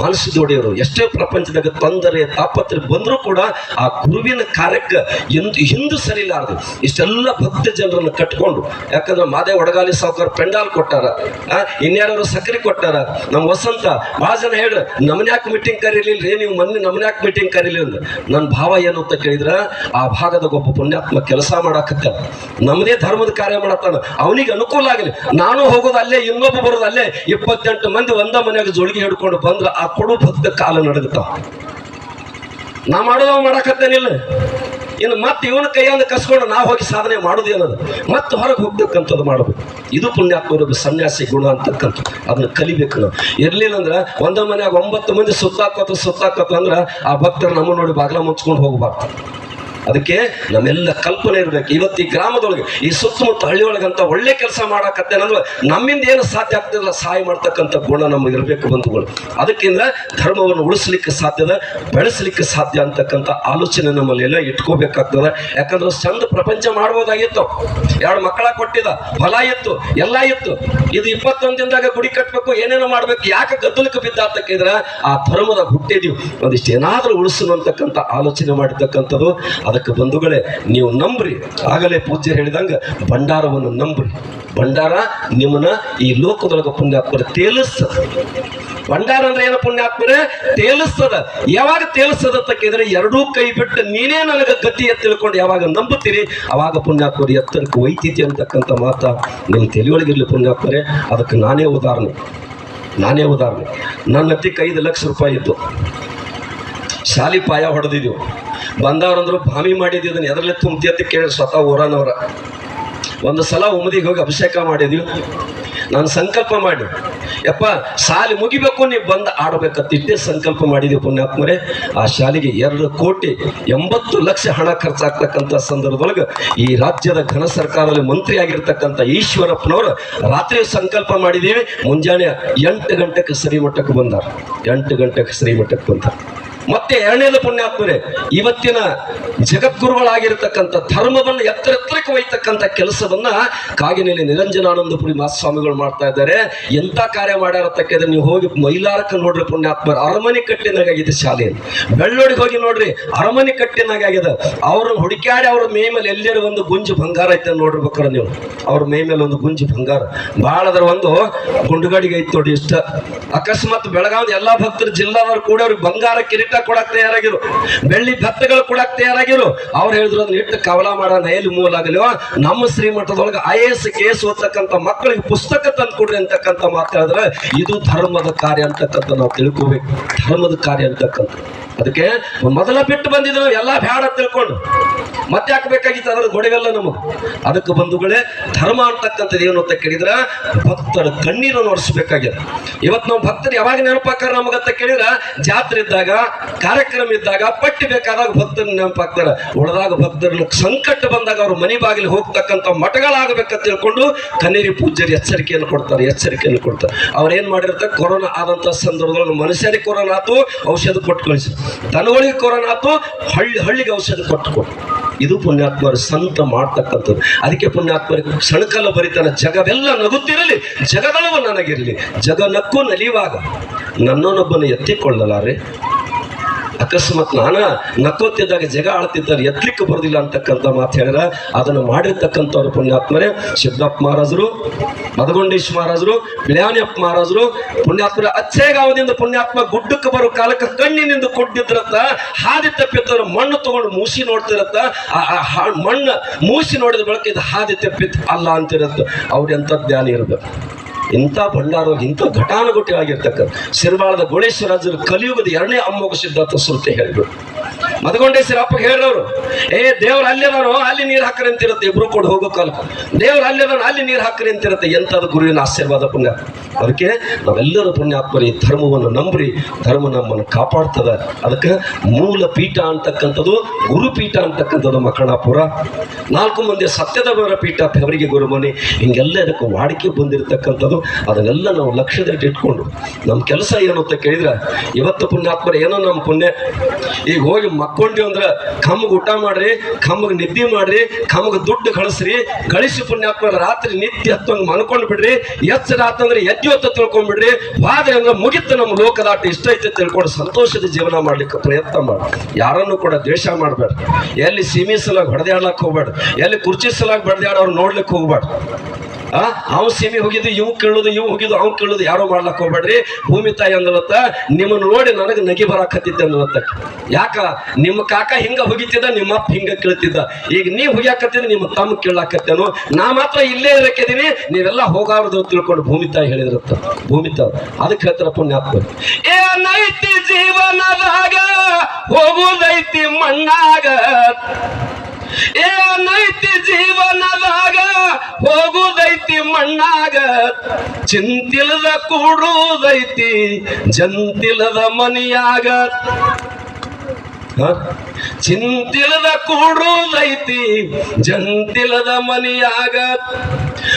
ಮಾನಸಿದೊಡೆಯವರು ಎಷ್ಟೇ ಪ್ರಪಂಚದಾಗ ತೊಂದರೆ ತಾಪತ್ರೆ ಬಂದರೂ ಕೂಡ ಆ ಗುರುವಿನ ಕಾರ್ಯಕ್ಕೆ ಎಂದು, ಹಿಂದು ಸರಿಲಾರದು. ಇಷ್ಟೆಲ್ಲ ಭಕ್ತ ಜನರನ್ನು ಕಟ್ಕೊಂಡು, ಯಾಕಂದ್ರೆ ಮಾದೇ ಒಡಗಾಲಿ ಸಾವುಕಾರ ಪೆಂಡಾಲ್ ಕೊಟ್ಟಾರ. ಇನ್ಯಾರು ಸಕ್ರೆ ಕೊಟ್ಟಾರ? ನಮ್ಮ ವಸಂತ ಭಾಳ ಜನ ಹೇಳ್ರಿ ನಮ್ನ್ಯಾಕ್ ಮೀಟಿಂಗ್ ಕರೀಲಿಲ್ಲ ರೀ ನೀವು ಮೊನ್ನೆ ನಮನ್ಯಾಕ್ ಮೀಟಿಂಗ್ ಕರೀಲಿ ಅಂದ್ರೆ. ನನ್ನ ಭಾವ ಏನು ಅಂತ ಕೇಳಿದ್ರ, ಆ ಭಾಗದ ಒಬ್ಬ ಪುಣ್ಯಾತ್ಮ ಕೆಲಸ ಮಾಡಾಕತ್ತ. ನಮ್ಮದೇ ಧರ್ಮದ ಕಾರ್ಯ ಮಾಡತ್ತಾನ. ಅವನಿಗೆ ಅನುಕೂಲ ಆಗಲಿ. ನಾನು ಹೋಗೋದು ಅಲ್ಲೇ, ಇನ್ನೊಬ್ಬ ಬರೋದು ಅಲ್ಲೇ. ಇಪ್ಪತ್ತೆಂಟು ಮಂದಿ ಒಂದ ಮನೆಯಾಗ ಜೋಳಿಗೆ ಹಿಡ್ಕೊಂಡು ಬಂದ್ರ ಆ ಕೊಡು ಭಕ್ತ ಕಾಲ ನಡಗತಾವ ನಾ ಮಾಡೋದು ಅವ ಮಾಡಾಕತ್ತೇನಿಲ್ಲ. ಇನ್ನು ಮತ್ತೆ ಇವನ ಕೈಯಿಂದ ಕಸ್ಕೊಂಡು ನಾವು ಹೋಗಿ ಸಾಧನೆ ಮಾಡೋದೇನದು ಮತ್ತೆ ಹೊರಗೆ ಹೋಗ್ಬೇಕಂತದ್ದು ಮಾಡಬೇಕು. ಇದು ಪುಣ್ಯಾತ್ಮರದ್ದು ಸನ್ಯಾಸಿ ಗುಣ ಅಂತಕ್ಕಂಥ ಅದನ್ನ ಕಲಿಬೇಕು ನಾವು. ಇರ್ಲಿಲ್ಲ ಅಂದ್ರೆ ಒಂದ ಮನೆಯಾಗ ಒಂಬತ್ತು ಮಂದಿ ಸುತ್ತಾಕೋತ ಸುತ್ತಾಕೋತ ಅಂದ್ರೆ ಆ ಭಕ್ತರು ನಮ್ಮ ನೋಡಿ ಬಾಗ್ಲ ಮುಚ್ಕೊಂಡು ಹೋಗ್ಬಾರ್ದು. ಅದಕ್ಕೆ ನಮ್ಮೆಲ್ಲ ಕಲ್ಪನೆ ಇರಬೇಕು. ಇವತ್ತು ಈ ಗ್ರಾಮದೊಳಗೆ, ಈ ಸುತ್ತಮುತ್ತ ಹಳ್ಳಿಯೊಳಗಂತ ಒಳ್ಳೆ ಕೆಲಸ ಮಾಡಾಕತ್ತೇನಂದ್ರೆ ನಮ್ಮಿಂದ ಏನು ಸಾಧ್ಯ ಆಗ್ತದಲ್ಲ ಸಹಾಯ ಮಾಡ್ತಕ್ಕಂಥ ಗುಣ ನಮಗೆ ಇರಬೇಕು ಬಂಧುಗಳು. ಅದಕ್ಕಿಂತ ಧರ್ಮವನ್ನು ಉಳಿಸ್ಲಿಕ್ಕೆ ಸಾಧ್ಯದ ಬೆಳೆಸಲಿಕ್ಕೆ ಸಾಧ್ಯ ಅಂತಕ್ಕಂಥ ಆಲೋಚನೆ ನಮ್ಮಲ್ಲಿ ಎಲ್ಲ ಇಟ್ಕೋಬೇಕಾಗ್ತದೆ. ಯಾಕಂದ್ರೆ ಚಂದ ಪ್ರಪಂಚ ಮಾಡ್ಬೋದಾಗಿತ್ತು. ಎರಡು ಮಕ್ಕಳ ಕೊಟ್ಟಿದ ಫಲ ಇತ್ತು, ಎಲ್ಲ ಇತ್ತು. ಇದು ಇಪ್ಪತ್ತೊಂದು ದಿನದಾಗ ಗುಡಿ ಕಟ್ಟಬೇಕು ಏನೇನೋ ಮಾಡ್ಬೇಕು, ಯಾಕೆ ಗದ್ದಲಕ್ಕೆ ಬಿದ್ದ ಅಂತ ಆ ಧರ್ಮದ ಹುಟ್ಟಿದೀವಿ. ಒಂದಿಷ್ಟು ಏನಾದರೂ ಉಳಿಸು ಅಂತಕ್ಕಂಥ ಆಲೋಚನೆ ಮಾಡಿರ್ತಕ್ಕಂಥದ್ದು, ಅದಕ್ಕೆ ಅದಕ್ಕೆ ಬಂಧುಗಳೇ, ನೀವು ನಂಬ್ರಿ. ಆಗಲೇ ಪೂಜ್ಯರು ಹೇಳಿದಂಗ, ಭಂಡಾರವನ್ನು ನಂಬ್ರಿ. ಭಂಡಾರ ನಿಮ್ಮನ್ನ ಈ ಲೋಕದೊಳಗೆ ಪುಣ್ಯಾತ್ಮರ ತೇಲಿಸ್ ಭಂಡಾರ ಅಂದ್ರೆ ಏನು ಪುಣ್ಯಾತ್ಮರೆ? ತೇಲಿಸ್ತದ. ಯಾವಾಗ ತೇಲಿಸ್ತದ ತಕ್ಕಿದ್ರೆ ಎರಡೂ ಕೈ ಬಿಟ್ಟು ನೀನೇ ನನಗೆ ಗತಿ ಎತ್ತಿಳ್ಕೊಂಡು ಯಾವಾಗ ನಂಬುತ್ತೀರಿ, ಅವಾಗ ಪುಣ್ಯಾತ್ಮರು ಎತ್ತರಕ್ಕೆ ಒಯ್ತೈತಿ ಅಂತಕ್ಕಂಥ ಮಾತ ನಿಮ್ಮ ತಲೆಯೊಳಗಿರ್ಲಿ ಪುಣ್ಯಾತ್ಮರೇ. ಅದಕ್ಕೆ ನಾನೇ ಉದಾಹರಣೆ. ನಾನೇ ಉದಾಹರಣೆ. ನನ್ನ ಹತ್ತಿಕ್ಕೆ ಐದು ಲಕ್ಷ ರೂಪಾಯಿ ಇತ್ತು. ಶಾಲಿ ಪಾಯ ಹೊಡೆದಿದ್ವು ಬಂದವ್ರಂದ್ರು ಭಾಮಿ ಮಾಡಿದ್ವಿ ಅದನ್ನ ಎದರಲ್ಲೇ ತುಂಬ್ತಿ ಅಂತ ಕೇಳಿ ಸ್ವತಃ ಊರನವ್ರ. ಒಂದು ಸಲ ಉಮದಿಗೆ ಹೋಗಿ ಅಭಿಷೇಕ ಮಾಡಿದ್ವಿ. ನಾನು ಸಂಕಲ್ಪ ಮಾಡಿ, ಯಪ್ಪ, ಶಾಲೆ ಮುಗಿಬೇಕು, ನೀವು ಬಂದು ಆಡಬೇಕಂತಿಟ್ಟೆ ಸಂಕಲ್ಪ ಮಾಡಿದ್ವಿ ಪುಣ್ಯಾತ್ಮರೇ. ಆ ಶಾಲೆಗೆ ಎರಡು ಕೋಟಿ ಎಂಬತ್ತು ಲಕ್ಷ ಹಣ ಖರ್ಚಾಗ್ತಕ್ಕಂಥ ಸಂದರ್ಭದೊಳಗೆ ಈ ರಾಜ್ಯದ ಘನ ಸರ್ಕಾರದಲ್ಲಿ ಮಂತ್ರಿ ಆಗಿರ್ತಕ್ಕಂಥ ಈಶ್ವರಪ್ಪನವರು ರಾತ್ರಿ ಸಂಕಲ್ಪ ಮಾಡಿದ್ದೀವಿ ಮುಂಜಾನೆ ಎಂಟು ಗಂಟೆಗೆ ಶ್ರೀಮಠಕ್ಕೆ ಬಂದಾರ. ಎಂಟು ಗಂಟೆಗೆ ಶ್ರೀಮಠಕ್ಕೆ ಬಂದಾರ. ಮತ್ತೆ ಎರಡನೇದು ಪುಣ್ಯಾತ್ಮರೇ ಇವತ್ತಿನ ಜಗದ್ಗುರುಗಳಾಗಿರ್ತಕ್ಕಂಥ ಧರ್ಮವನ್ನು ಎತ್ತರ ಎತ್ತರಕ್ಕೆ ಒಯ್ತಕ್ಕಂಥ ಕೆಲಸವನ್ನ ಕಾಗಿನಲ್ಲಿ ನಿರಂಜನಾನಂದಪುರಿ ಮಾಸ್ವಾಮಿಗಳು ಮಾಡ್ತಾ ಇದ್ದಾರೆ. ಎಂತ ಕಾರ್ಯ ಮಾಡ್ಯಾರ ತಕ್ಕಿದ್ರೆ ನೀವು ಹೋಗಿ ಮೈಲಾರಕ್ಕೆ ನೋಡ್ರಿ ಪುಣ್ಯಾತ್ಮರ. ಅರಮನೆ ಕಟ್ಟಿನಾಗಿದೆ ಶಾಲೆ. ಬೆಳ್ಳೋಡಿಗೆ ಹೋಗಿ ನೋಡ್ರಿ, ಅರಮನೆ ಕಟ್ಟಿನಾಗಿದೆ ಅವ್ರನ್ನ ಹುಡುಕಾಡಿ ಅವ್ರ ಮೇ ಮೇಲೆ ಎಲ್ಲರೂ ಒಂದು ಗುಂಜು ಬಂಗಾರ ಐತೆ ನೋಡಿರ್ಬೇಕಾರ ನೀವು. ಅವ್ರ ಮೇ ಮೇಲೆ ಒಂದು ಗುಂಜು ಬಂಗಾರ. ಭಾಳ ಅದ್ರ ಒಂದು ಗುಂಡುಗಡಿಗೆ ಐತೆ ನೋಡಿ ಇಷ್ಟ. ಅಕಸ್ಮಾತ್ ಬೆಳಗಾವಿ ಎಲ್ಲಾ ಭಕ್ತರು ಜಿಲ್ಲಾದವ್ರು ಕೂಡ ಅವ್ರಿಗೆ ಬಂಗಾರ ಕಿರೀಟ ಕೊಡಕ್ ತಯಾರಾಗಿರು. ಬೆಳ್ಳಿ ಭತ್ತಗಳು ಕೊಡಕ್ ತಯಾರಾಗಿರು. ಅವ್ರು ಹೇಳಿದ್ರು, ಅದನ್ನ ಇಟ್ಟು ಕವಲ ಮಾಡೋ ಎಲ್ಲಿ ಮೂಲ ನಮ್ಮ ಶ್ರೀಮಠದೊಳಗೆ ಐ ಕೆ ಎಸ್ ಓದ್ತಕ್ಕಂಥ ಮಕ್ಕಳಿಗೆ ಪುಸ್ತಕ ತಂದು ಕೊಡ್ರಿ ಅಂತಕ್ಕಂಥ ಮಾತಾಡಿದ್ರೆ ಇದು ಧರ್ಮದ ಕಾರ್ಯ ಅಂತಕ್ಕಂಥ ನಾವು ತಿಳ್ಕೋಬೇಕು. ಧರ್ಮದ ಕಾರ್ಯ ಅಂತಕ್ಕಂಥ. ಅದಕ್ಕೆ ಮೊದಲ ಬಿಟ್ಟು ಬಂದಿದ್ರು, ಎಲ್ಲ ಬ್ಯಾಡ ತಿಳ್ಕೊಂಡು. ಮತ್ತೆ ಹಾಕ್ಬೇಕಾಗಿತ್ತು ಅದ್ರ ಗೊಡವೆಲ್ಲ ನಮಗೆ. ಅದಕ್ಕೆ ಬಂಧುಗಳೇ, ಧರ್ಮ ಅಂತಕ್ಕಂಥದ್ದು ಏನು ಅಂತ ಕೇಳಿದ್ರೆ, ಭಕ್ತರ ಕಣ್ಣೀರು ನೋಡಿಸ್ಬೇಕಾಗ್ಯದ ಇವತ್ತು ನಾವು ಭಕ್ತರು ಯಾವಾಗ ನೆನಪಾಕಾರ ನಮಗಂತ ಕೇಳಿದ್ರೆ, ಜಾತ್ರೆ ಇದ್ದಾಗ ಕಾರ್ಯಕ್ರಮ ಇದ್ದಾಗ ಪಟ್ಟಿ ಬೇಕಾದಾಗ ಭಕ್ತರ ನೆನಪಾಗ್ತಾರೆ ಉಳಿದಾಗ ಭಕ್ತರನ್ನ ಸಂಕಟ ಬಂದಾಗ ಅವ್ರ ಮನೆ ಬಾಗಿಲು ಹೋಗ್ತಕ್ಕಂಥ ಮಠಗಳಾಗಬೇಕಂತ ತಿಳ್ಕೊಂಡು ಕನ್ನೇರಿ ಪೂಜ್ಯರು ಎಚ್ಚರಿಕೆಯನ್ನು ಕೊಡ್ತಾರೆ ಎಚ್ಚರಿಕೆಯನ್ನು ಕೊಡ್ತಾರೆ. ಅವ್ರು ಏನ್ ಮಾಡಿರ್ತಾರೆ? ಕೊರೋನಾ ಆದಂತ ಸಂದರ್ಭದಲ್ಲಿ ಮನುಷ್ಯರಿಗೆ ಕೊರೋನಾ ಆತು ಔಷಧ ಕೊಟ್ಟು ಕಳಿಸಿ ದನಗಳಿಗೆ ಕೊರೋನಾ ಆತು ಹಳ್ಳಿ ಹಳ್ಳಿಗೆ ಔಷಧ ಕೊಟ್ಟು ಕೊಟ್ಟು ಇದು ಪುಣ್ಯಾತ್ಮರು ಸಂತ ಮಾಡ್ತಕ್ಕಂಥದ್ದು. ಅದಕ್ಕೆ ಪುಣ್ಯಾತ್ಮರಿಗೆ ಸಣಕಲ್ಲ ಬರಿತಾನೆ, ಜಗವೆಲ್ಲ ನಗುತ್ತಿರಲಿ, ಜಗದಳವು ನನಗಿರಲಿ. ಜಗ ನಕ್ಕು ನಲಿಯುವಾಗ ನನ್ನೊನೊಬ್ಬನ ಎತ್ತಿಕೊಳ್ಳಲಾರೆ. ಅಕಸ್ಮಾತ್ ನಾನ ನಕ್ಕೋತಿದ್ದಾಗ ಜಗ ಆಳ್ತಿದ್ದಾರೆ ಎತ್ತಲಿಕ್ಕೆ ಬರೋದಿಲ್ಲ ಅಂತಕ್ಕಂಥ ಮಾತು ಹೇಳಿದ್ರೆ ಅದನ್ನು ಮಾಡಿರ್ತಕ್ಕಂಥವ್ರು ಪುಣ್ಯಾತ್ಮರೇ ಸಿದ್ದಪ್ಪ ಮಹಾರಾಜರು, ಮದಗೊಂಡೇಶ್ ಮಹಾರಾಜರು ಬಿಳ್ಯಾನಿಯಪ್ಪ ಮಹಾರಾಜರು, ಪುಣ್ಯಾತ್ಮರ ಅಚ್ಚೇಗಾವದಿಂದ ಪುಣ್ಯಾತ್ಮ ಗುಡ್ಡಕ್ಕೆ ಬರೋ ಕಾಲಕ್ಕೆ ಕಣ್ಣಿನಿಂದ ಕೊಟ್ಟಿದ್ರತ್ತ ಹಾದಿ ತಪ್ಪಿತ್ತವ್ರು ಮಣ್ಣು ತಗೊಂಡು ಮೂಸಿ ನೋಡ್ತಿರತ್ತ, ಆ- ಮಣ್ಣು ಮೂಸಿ ನೋಡಿದ ಬಳಕೆ ಇದು ಹಾದಿ ತಪ್ಪಿತ್ತು ಅಲ್ಲ ಅಂತಿರತ್ತ. ಅವ್ರು ಎಂಥ ಜ್ಞಾನ ಇರಬೇಕು ಇಂಥ ಭಂಡಾರ ಇಂಥ ಘಟಾನುಘಟಿಯಾಗಿರ್ತಕ್ಕಂಥ ಶಿರ್ವಾಳದ ಗುಣೇಶ್ವರಾಜರು ಕಲಿಯುಗದ ಎರಡನೇ ಅಮ್ಮೋಗ ಸಿದ್ಧಾರ್ಥ ಸುರತೆ ಹೇಳಿದ್ರು. ಮದಗೊಂಡೆ ಸಿರಪ್ಪಗೆ ಹೇಳಿದವರು, ಏ ದೇವ್ರ ಅಲ್ಲಿದಾನೋ ಅಲ್ಲಿ ನೀರು ಹಾಕ್ರಿ ಅಂತಿರುತ್ತೆ, ಇಬ್ರು ಕೂಡ ಹೋಗೋಕಲ್ಲ ದೇವ್ರ ಅಲ್ಲಿದವರು, ಅಲ್ಲಿ ನೀರು ಹಾಕ್ರಿ ಅಂತಿರುತ್ತೆ ಎಂಥದ್ದು ಗುರುವಿನ ಆಶೀರ್ವಾದ ಪುಣ್ಯ? ಅದಕ್ಕೆ ನಾವೆಲ್ಲರೂ ಪುಣ್ಯಾತ್ಮರಿ ಧರ್ಮವನ್ನು ನಂಬ್ರಿ, ಧರ್ಮ ನಮ್ಮನ್ನು ಕಾಪಾಡ್ತದ. ಅದಕ್ಕೆ ಮೂಲ ಪೀಠ ಅಂತಕ್ಕಂಥದ್ದು, ಗುರುಪೀಠ ಅಂತಕ್ಕಂಥದ್ದು ಮಕ್ಕಳಾಪುರ. ನಾಲ್ಕು ಮಂದಿ ಸತ್ಯದ ಬರ ಪೀಠ ಅವರಿಗೆ ಗುರುಮನೆ. ಹಿಂಗೆಲ್ಲ ಇದಕ್ಕೆ ವಾಡಿಕೆ ಬಂದಿರತಕ್ಕಂಥದ್ದು, ಅದನ್ನೆಲ್ಲ ನಾವು ಲಕ್ಷ್ಯದಲ್ಲಿ ಇಟ್ಕೊಂಡು ನಮ್ಮ ಕೆಲಸ ಏನು ಅಂತ ಕೇಳಿದ್ರೆ, ಇವತ್ತು ಪುಣ್ಯಾತ್ಮರ, ಏನೋ ನಮ್ಮ ಪುಣ್ಯ. ಈಗ ಹೋಗಿ ಮಕ್ಕೊಂಡ್ವಿ ಅಂದ್ರೆ ಕಮ್ಮಗೆ ಊಟ ಮಾಡ್ರಿ ಕಮ್ಮಗೆ ನಿದ್ದೆ ಮಾಡ್ರಿ ಕಮ್ಮಗೆ ದುಡ್ಡು ಕಳಿಸ್ರಿ ಗಳಿಸಿ ಪುಣ್ಯಾತ್ಮ ರಾತ್ರಿ ನಿತ್ಯ ಹತ್ತಂಗೆ ಮನ್ಕೊಂಡು ಬಿಡ್ರಿ ಎಚ್ಚರ ಆತಂದ್ರೆ ಎದ್ದು ಹೊತ್ತ ತಿಳ್ಕೊಂಡ್ಬಿಡ್ರಿ ವಾದ್ರೆ ಅಂದ್ರೆ ಮುಗಿತು ನಮ್ಮ ಲೋಕದಾಟ ಇಷ್ಟ ಐತೆ ತಿಳ್ಕೊಂಡು ಸಂತೋಷದ ಜೀವನ ಮಾಡ್ಲಿಕ್ಕೆ ಪ್ರಯತ್ನ ಮಾಡಿ ಯಾರನ್ನು ಕೂಡ ದ್ವೇಷ ಮಾಡಬೇಡ. ಎಲ್ಲಿ ಸೀಮಿಸಲಾಗಿ ಹೊಡೆದಾಡ್ಲಕ್ಕೆ ಹೋಗ್ಬೇಡ. ಎಲ್ಲಿ ಕುರ್ಚಿ ಸಲಾಗಿ ಅವ್ರು ನೋಡ್ಲಿಕ್ಕೆ ಹೋಗ್ಬೇಡ. ಅವ್ ಸೀಮಿ ಹೋಗಿದ್ದು, ಇವ್ ಕೇಳೋದು ಇವ್ ಹೋಗಿದ್ದು, ಅವ್ ಕೇಳುದು ಯಾರೋ ಮಾಡ್ಲಕ್ ಹೋಗ್ಬೇಡ್ರಿ. ಭೂಮಿ ತಾಯಿ ಅಂದಲತ್ತ ನಿಮ್ಮನ್ನ ನೋಡಿ ನನಗೆ ನಗಿ ಬರಾಕತ್ತಿದ್ದೆ ಅನ್ನತ್ತ ಯಾಕ? ನಿಮ್ಮ ಕಾಕ ಹಿಂಗ ಹೋಗಿತ್ತಿದ್ದ, ನಿಮ್ಮ ಅಪ್ಪ ಹಿಂಗ ಕೇಳ್ತಿದ್ದ. ಈಗ ನೀ ಹೋಗ್ಯಾಕತ್ತಿದ್ ನಿಮ್ಮ ತಮ್ಮ ಕೇಳಾಕತ್ತೇನು. ನಾ ಮಾತ್ರ ಇಲ್ಲೇ ಇರಕ್ಕಿದೀನಿ ನೀವೆಲ್ಲ ಹೋಗಾರದು ತಿಳ್ಕೊಂಡು ಭೂಮಿ ತಾಯಿ ಹೇಳಿದ್ರತ್ತ. ಭೂಮಿ ತಾಯಿ, ಅದಕ್ಕೆ ಹೇಳ್ತಾರ ಪುಣ್ಯಾತ್ಮ ಏನೈತಿ ಜೀವನದಾಗ ಹೋಗುದೈತಿ ಮಣ್ಣಾಗ. ಏನೈತಿ ಜೀವನದಾಗ ಹೋಗುದೈತಿ ಮಣ್ಣಾಗ. ಚಿಂತಿಲದ ಕೂಡುದೈತಿ ಜಂತಿಲದ ಮನಿಯಾಗ? ಚಿಂತಿಲದ ಕೂಡುದೈತಿ ಜಂತಿಲದ ಮನಿಯಾಗ.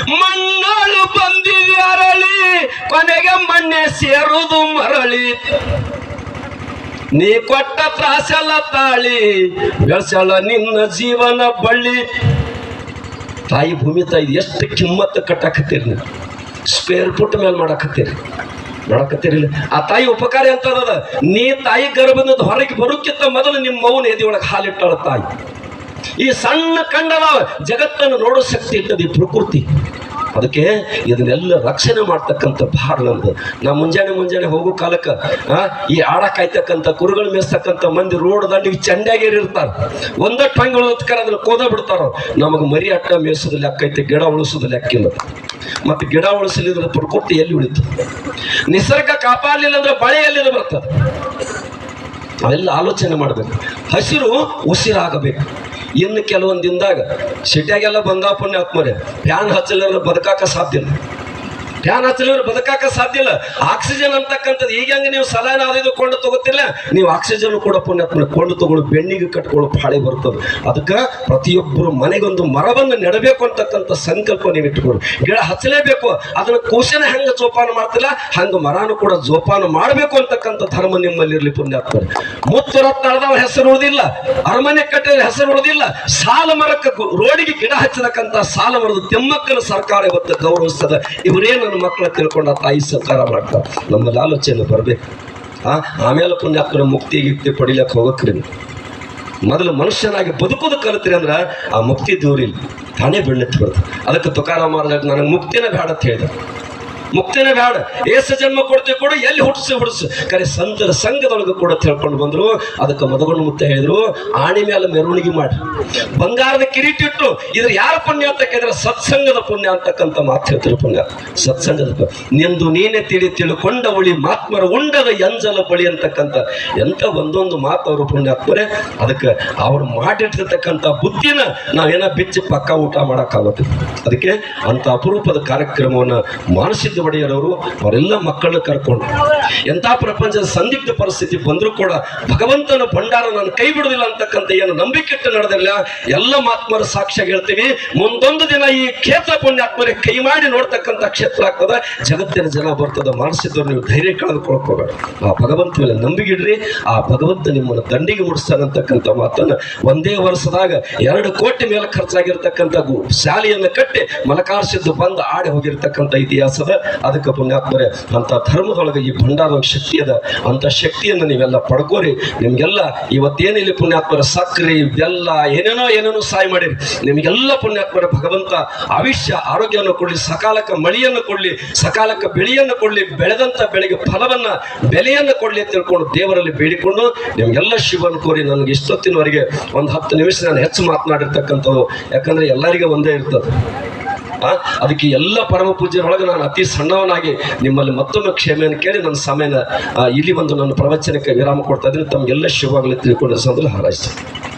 ಮಣ್ಣಳು ಬಂದಿದೆ ಅರಳಿ ಕೊನೆಗೆ ಮಣ್ಣೆ ಸೇರುವುದು ಮರಳಿ. ನೀ ಕೊಟ್ಟ ತ್ರಾಸಲ ತಾಳಿ ವ್ಯಸಲ ನಿನ್ನ ಜೀವನ ಬಳ್ಳಿ. ತಾಯಿ ಭೂಮಿ ತಾಯಿ, ಎಷ್ಟು ಕಿಮ್ಮತ್ತು ಕಟ್ಟಾಕತ್ತೀರಿ ನೀವು? ಸ್ಪೇರ್ ಪುಟ್ ಮೇಲೆ ಮಾಡಾಕತ್ತೀರಿ. ಮಾಡಾಕತ್ತೀರಿಲ್ಲ ಆ ತಾಯಿ ಉಪಕಾರ ಎಂತದ ನೀ ತಾಯಿ ಗರ್ಭದಿಂದ ಹೊರಗೆ ಬರೋಕ್ಕಿಂತ ಮೊದಲು ನಿಮ್ಮ ಮೌನ ಎದೆ ಒಳಗೆ ಹಾಲಿಟ್ಟಾಳ ತಾಯಿ. ಈ ಸಣ್ಣ ಕಂಡದ ಜಗತ್ತನ್ನು ನೋಡೋ ಶಕ್ತಿ ಇರ್ತದೆ ಈ ಪ್ರಕೃತಿ. ಅದಕ್ಕೆ ಇದನ್ನೆಲ್ಲ ರಕ್ಷಣೆ ಮಾಡ್ತಕ್ಕಂಥ ಭಾರ ನಮ್ದು. ನಾ ಮುಂಜಾನೆ ಮುಂಜಾನೆ ಹೋಗೋ ಕಾಲಕ್ಕೆ ಈ ಆಡ ಕಾಯ್ತಕ್ಕಂಥ, ಕುರುಗಳು ಮೇಸ್ತಕ್ಕಂಥ ಮಂದಿ ರೋಡ್ ದಂಡಿಗೆ ಒಂದಟ್ಟು ಹಂಗೆ ಉಳಿದಕ್ಕಾರ ಅದನ್ನ ಕೋದ ಬಿಡ್ತಾರ ನಮಗೆ ಮರಿ ಅಟ್ಟ ಮೇಯಿಸೋದು ಲೆಕ್ಕ ಐತೆ, ಗಿಡ ಉಳಿಸೋದು ಲೆಕ್ಕಿಲ್ಲ ಮತ್ತೆ ಗಿಡ ಉಳಿಸಲಿದ್ರೆ ಪಡ್ಕೊಟ್ಟು ಎಲ್ಲಿ ಉಳಿತು? ನಿಸರ್ಗ ಕಾಪಾಡಲಿಲ್ಲ ಅಂದ್ರೆ ಬಳೆ ಎಲ್ಲಿಂದ ಬರ್ತದೆ? ಅವೆಲ್ಲ ಆಲೋಚನೆ ಮಾಡಬೇಕು. ಹಸಿರು ಉಸಿರಾಗಬೇಕು. ಇನ್ನು ಕೆಲವೊಂದು ದಿನದಾಗ ಸಿಟಿಯಾಗೆಲ್ಲ ಬಂದ ಆತ್ಮರೆ ಫ್ಯಾನ್ ಹಚ್ಚಲಿಲ್ಲ ಬದುಕಾಕ ಸಾಧ್ಯ ಇಲ್ಲ ಫ್ಯಾನ್ ಹಚ್ಚಲಿಲ್ಲ ಬದುಕಾಕ ಸಾಧ್ಯ ಇಲ್ಲ. ಆಕ್ಸಿಜನ್ ಅಂತಕ್ಕಂಥದ್ದು ಈಗ ಹೆಂಗೆ ನೀವು ಸಲಹೆ ಅದು ಕೊಂಡು ತಗೋತಿಲ್ಲ ನೀವು ಆಕ್ಸಿಜನ್ ಕೂಡ ಪುಣ್ಯ ಕೊಂಡು ತಗೊಳ್ಳೋ, ಬೆಣ್ಣಿಗೆ ಕಟ್ಕೊಳ್ಳೋ ಪಾಳೆ ಬರ್ತದೆ. ಅದಕ್ಕೆ ಪ್ರತಿಯೊಬ್ಬರು ಮನೆಗೊಂದು ಮರವನ್ನು ನೆಡಬೇಕು ಅಂತಕ್ಕಂಥ ಸಂಕಲ್ಪ ನೀವು ಇಟ್ಕೊಳ್ಳಿ. ಗಿಡ ಹಚ್ಚಲೇಬೇಕು. ಅದನ್ನ ಕೂಸನ ಹೆಂಗೆ ಜೋಪಾನ ಮಾಡ್ತಿಲ್ಲ, ಹಂಗೆ ಮರನು ಕೂಡ ಜೋಪಾನ ಮಾಡಬೇಕು ಅಂತಕ್ಕಂಥ ಧರ್ಮ ನಿಮ್ಮಲ್ಲಿ ಇರಲಿ ಆಗ್ತದೆ. ಮುತ್ತು ರತ್ನ ಅಳದವ ಹೆಸರು ಉಳಿದಿಲ್ಲ, ಅರಮನೆ ಕಟ್ಟಿದ ಹೆಸರು ಉಳಿದಿಲ್ಲ, ಸಾಲ ಮರಕ್ಕೆ ರೋಡಿಗೆ ಗಿಡ ಹಚ್ಚತಕ್ಕಂಥ ಸಾಲ ಮರದ ತಿಮ್ಮಕ್ಕನ ಸರ್ಕಾರ ಇವತ್ತು ಗೌರವಿಸ್ತದೆ. ಇವರೇ ನನ್ನ ಮಕ್ಕಳ ಆ ತಾಯಿ ಸರ್ಕಾರ ಮಾಡ್ತಾರೆ ನಮ್ಮಲ್ಲಿ ಆಲೋಚನೆ ಬರಬೇಕು. ಆ, ಆಮೇಲೆ ಪುಣ್ಯಾತ್ಮರ ಮುಕ್ತಿ ಗಿಕ್ತಿ ಪಡಿಲಕ್ಕೆ ಹೋಗಕ್ರಿ. ಮೊದಲು ಮನುಷ್ಯನಾಗಿ ಬದುಕೋದು ಕಲಿತ್ರಿ ಅಂದ್ರೆ ಆ ಮುಕ್ತಿ ದೂರಿಲ್ಲ. ತಾನೇ ಬೆಣ್ಣೆತ್ತಿ ಬರ್ತದೆ ಅದಕ್ಕೆ ತುಕಾರ ಮಹಾರಾಜ ನನಗೆ ಮುಕ್ತಿನೇ ಬೇಡ ಅಂತ ಹೇಳಿದ. ಮುಕ್ತಿನೇ ಬೇಡ ಏಸ ಜನ್ಮ ಕೊಡ್ತೀವಿ ಕೂಡ, ಎಲ್ಲಿ ಹುಟ್ಟಿಸಿ ಹುಡುಸು ಕರೆ ಸಂತರ ಸಂಘದೊಳಗೆ ಕೂಡ ತಿಳ್ಕೊಂಡು ಬಂದ್ರು. ಅದಕ್ಕೆ ಮದಗೊಂಡು ಮುತ್ತ ಹೇಳಿದ್ರು, ಆಣಿ ಮೇಲೆ ಮೆರವಣಿಗೆ ಮಾಡಿ ಬಂಗಾರದ ಕಿರೀಟಿಟ್ಟು, ಇದ್ರ ಯಾರ ಪುಣ್ಯ ಅಂತ ಕೇಳಿದ್ರೆ ಸತ್ಸಂಗದ ಪುಣ್ಯ ಅಂತಕ್ಕಂಥ ಮಾತು ಹೇಳ್ತಿರು ಪುಣ್ಯ. ಸತ್ಸಂಗದ. ನಿಂದು ನೀನೇ ತಿಳಿ ತಿಳ್ಕೊಂಡ ಉಳಿ ಮಾತ್ಮರ ಉಂಡದ ಎಂಜಲ ಬಳಿ ಅಂತಕ್ಕಂಥ ಎಂತ ಒಂದೊಂದು ಮಾತು ಅವರು ಪುಣ್ಯ ಆಗ್ತಾರೆ ಅದಕ್ಕೆ ಅವ್ರು ಮಾಡಿಟ್ಟಿರ್ತಕ್ಕಂಥ ಬುದ್ಧಿನ ನಾವೇನ ಬಿಚ್ಚಿ ಪಕ್ಕ ಊಟ ಮಾಡೋಕ್ಕಾಗುತ್ತೆ ಅದಕ್ಕೆ ಅಂತ ಅಪರೂಪದ ಕಾರ್ಯಕ್ರಮವನ್ನು ಮಾನಸಿದ್ಧ ಒಡೆಯರವರು ಅವರೆಲ್ಲ ಮಕ್ಕಳನ್ನ ಕರ್ಕೊಂಡು. ಎಂಥ ಪ್ರಪಂಚದ ಸಂದಿಗ್ಧ ಪರಿಸ್ಥಿತಿ ಬಂದರೂ ಕೂಡ ಭಗವಂತನ ಭಂಡಾರ ನಾನು ಕೈ ಬಿಡುವುದಿಲ್ಲ ಅಂತಕ್ಕಂಥ ಏನು ನಂಬಿಕೆ ಇಟ್ಟು ನಡೆದಿಲ್ಲ ಎಲ್ಲ ಮಾತ್ಮರ ಸಾಕ್ಷ್ಯ ಹೇಳ್ತೀವಿ ಮುಂದೊಂದು ದಿನ ಈ ಕ್ಷೇತ್ರ ಪುಣ್ಯಾತ್ಮರಿಗೆ ಕೈ ಮಾಡಿ ನೋಡ್ತಕ್ಕಂಥ ಕ್ಷೇತ್ರ ಆಗ್ತದ. ಜಗತ್ತಿನ ಜನ ಬರ್ತದ, ಮಾಡಿಸಿದ್ರು, ನೀವು ಧೈರ್ಯ ಕಳೆದುಕೊಳ್ಕೋಬೇಡ ಆ ಭಗವಂತ ಮೇಲೆ ನಂಬಿಗಿಡ್ರಿ ಆ ಭಗವಂತ ನಿಮ್ಮನ್ನು ದಂಡಿಗೆ ಮುಡಿಸ್ತಾನಂತಕ್ಕಂಥ ಮಾತನ್ನು ಒಂದೇ ವರ್ಷದಾಗ ಎರಡು ಕೋಟಿ ಮೇಲೆ ಖರ್ಚಾಗಿರ್ತಕ್ಕಂಥ ಶಾಲೆಯನ್ನು ಕಟ್ಟಿ ಮಲಕಾರ್ಸಿದ್ದು ಬಂದು ಆಡಿ ಹೋಗಿರ್ತಕ್ಕಂಥ ಇತಿಹಾಸದ ಅದಕ್ಕೆ ಪುಣ್ಯಾತ್ಮರೇ ಅಂತ ಧರ್ಮದೊಳಗೆ ಈ ಭಂಡಾರ ಶಕ್ತಿ ಅದ. ಅಂಥ ಶಕ್ತಿಯನ್ನು ನೀವೆಲ್ಲ ಪಡ್ಕೋರಿ. ನಿಮ್ಗೆಲ್ಲ ಇವತ್ತೇನಿಲ್ಲಿ ಪುಣ್ಯಾತ್ಮರ ಸಕ್ರೆ, ಇವೆಲ್ಲ ಏನೇನೋ ಏನೇನೋ ಸಹಾಯ ಮಾಡಿರಿ. ನಿಮಗೆಲ್ಲ ಪುಣ್ಯಾತ್ಮರ ಭಗವಂತ ಆಯುಷ್ಯ, ಆರೋಗ್ಯವನ್ನು ಕೊಡ್ಲಿ, ಸಕಾಲಕ್ಕೆ ಮಳೆಯನ್ನು ಕೊಡ್ಲಿ, ಸಕಾಲಕ್ಕೆ ಬೆಳೆಯನ್ನು ಕೊಡ್ಲಿ ಬೆಳೆದಂತ ಬೆಳೆಗೆ ಫಲವನ್ನ, ಬೆಲೆಯನ್ನು ಕೊಡ್ಲಿ ತಿಳ್ಕೊಂಡು ದೇವರಲ್ಲಿ ಬೇಡಿಕೊಂಡು ನಿಮಗೆಲ್ಲ ಶಿವನ್ ಕೋರಿ ನನಗೆ ಇಷ್ಟೊತ್ತಿನವರೆಗೆ ಒಂದು ಹತ್ತು ನಿಮಿಷ ನಾನು ಹೆಚ್ಚು ಮಾತನಾಡಿರ್ತಕ್ಕಂಥದ್ದು. ಯಾಕಂದ್ರೆ ಎಲ್ಲರಿಗೂ ಒಂದೇ ಇರ್ತದೆ. ಆ, ಅದಕ್ಕೆ ಎಲ್ಲ ಪರಮ ಪೂಜ್ಯರೊಳಗೆ ನಾನು ಅತಿ ಸಣ್ಣವನಾಗಿ ನಿಮ್ಮಲ್ಲಿ ಮತ್ತೊಮ್ಮೆ ಕ್ಷಮೆಯನ್ನು ಕೇಳಿ ನನ್ನ ಸಮಯನ ಇಲ್ಲಿ ಒಂದು ನನ್ನ ಪ್ರವಚನಕ್ಕೆ ವಿರಾಮ ಕೊಡ್ತಾ ಇದ್ದೀನಿ. ತಮಗೆಲ್ಲ ಶುಭವಾಗಲಿ ತಿಳ್ಕೊಂಡು ಸಂದಲು ಹಾರೈಸ್ತೀನಿ.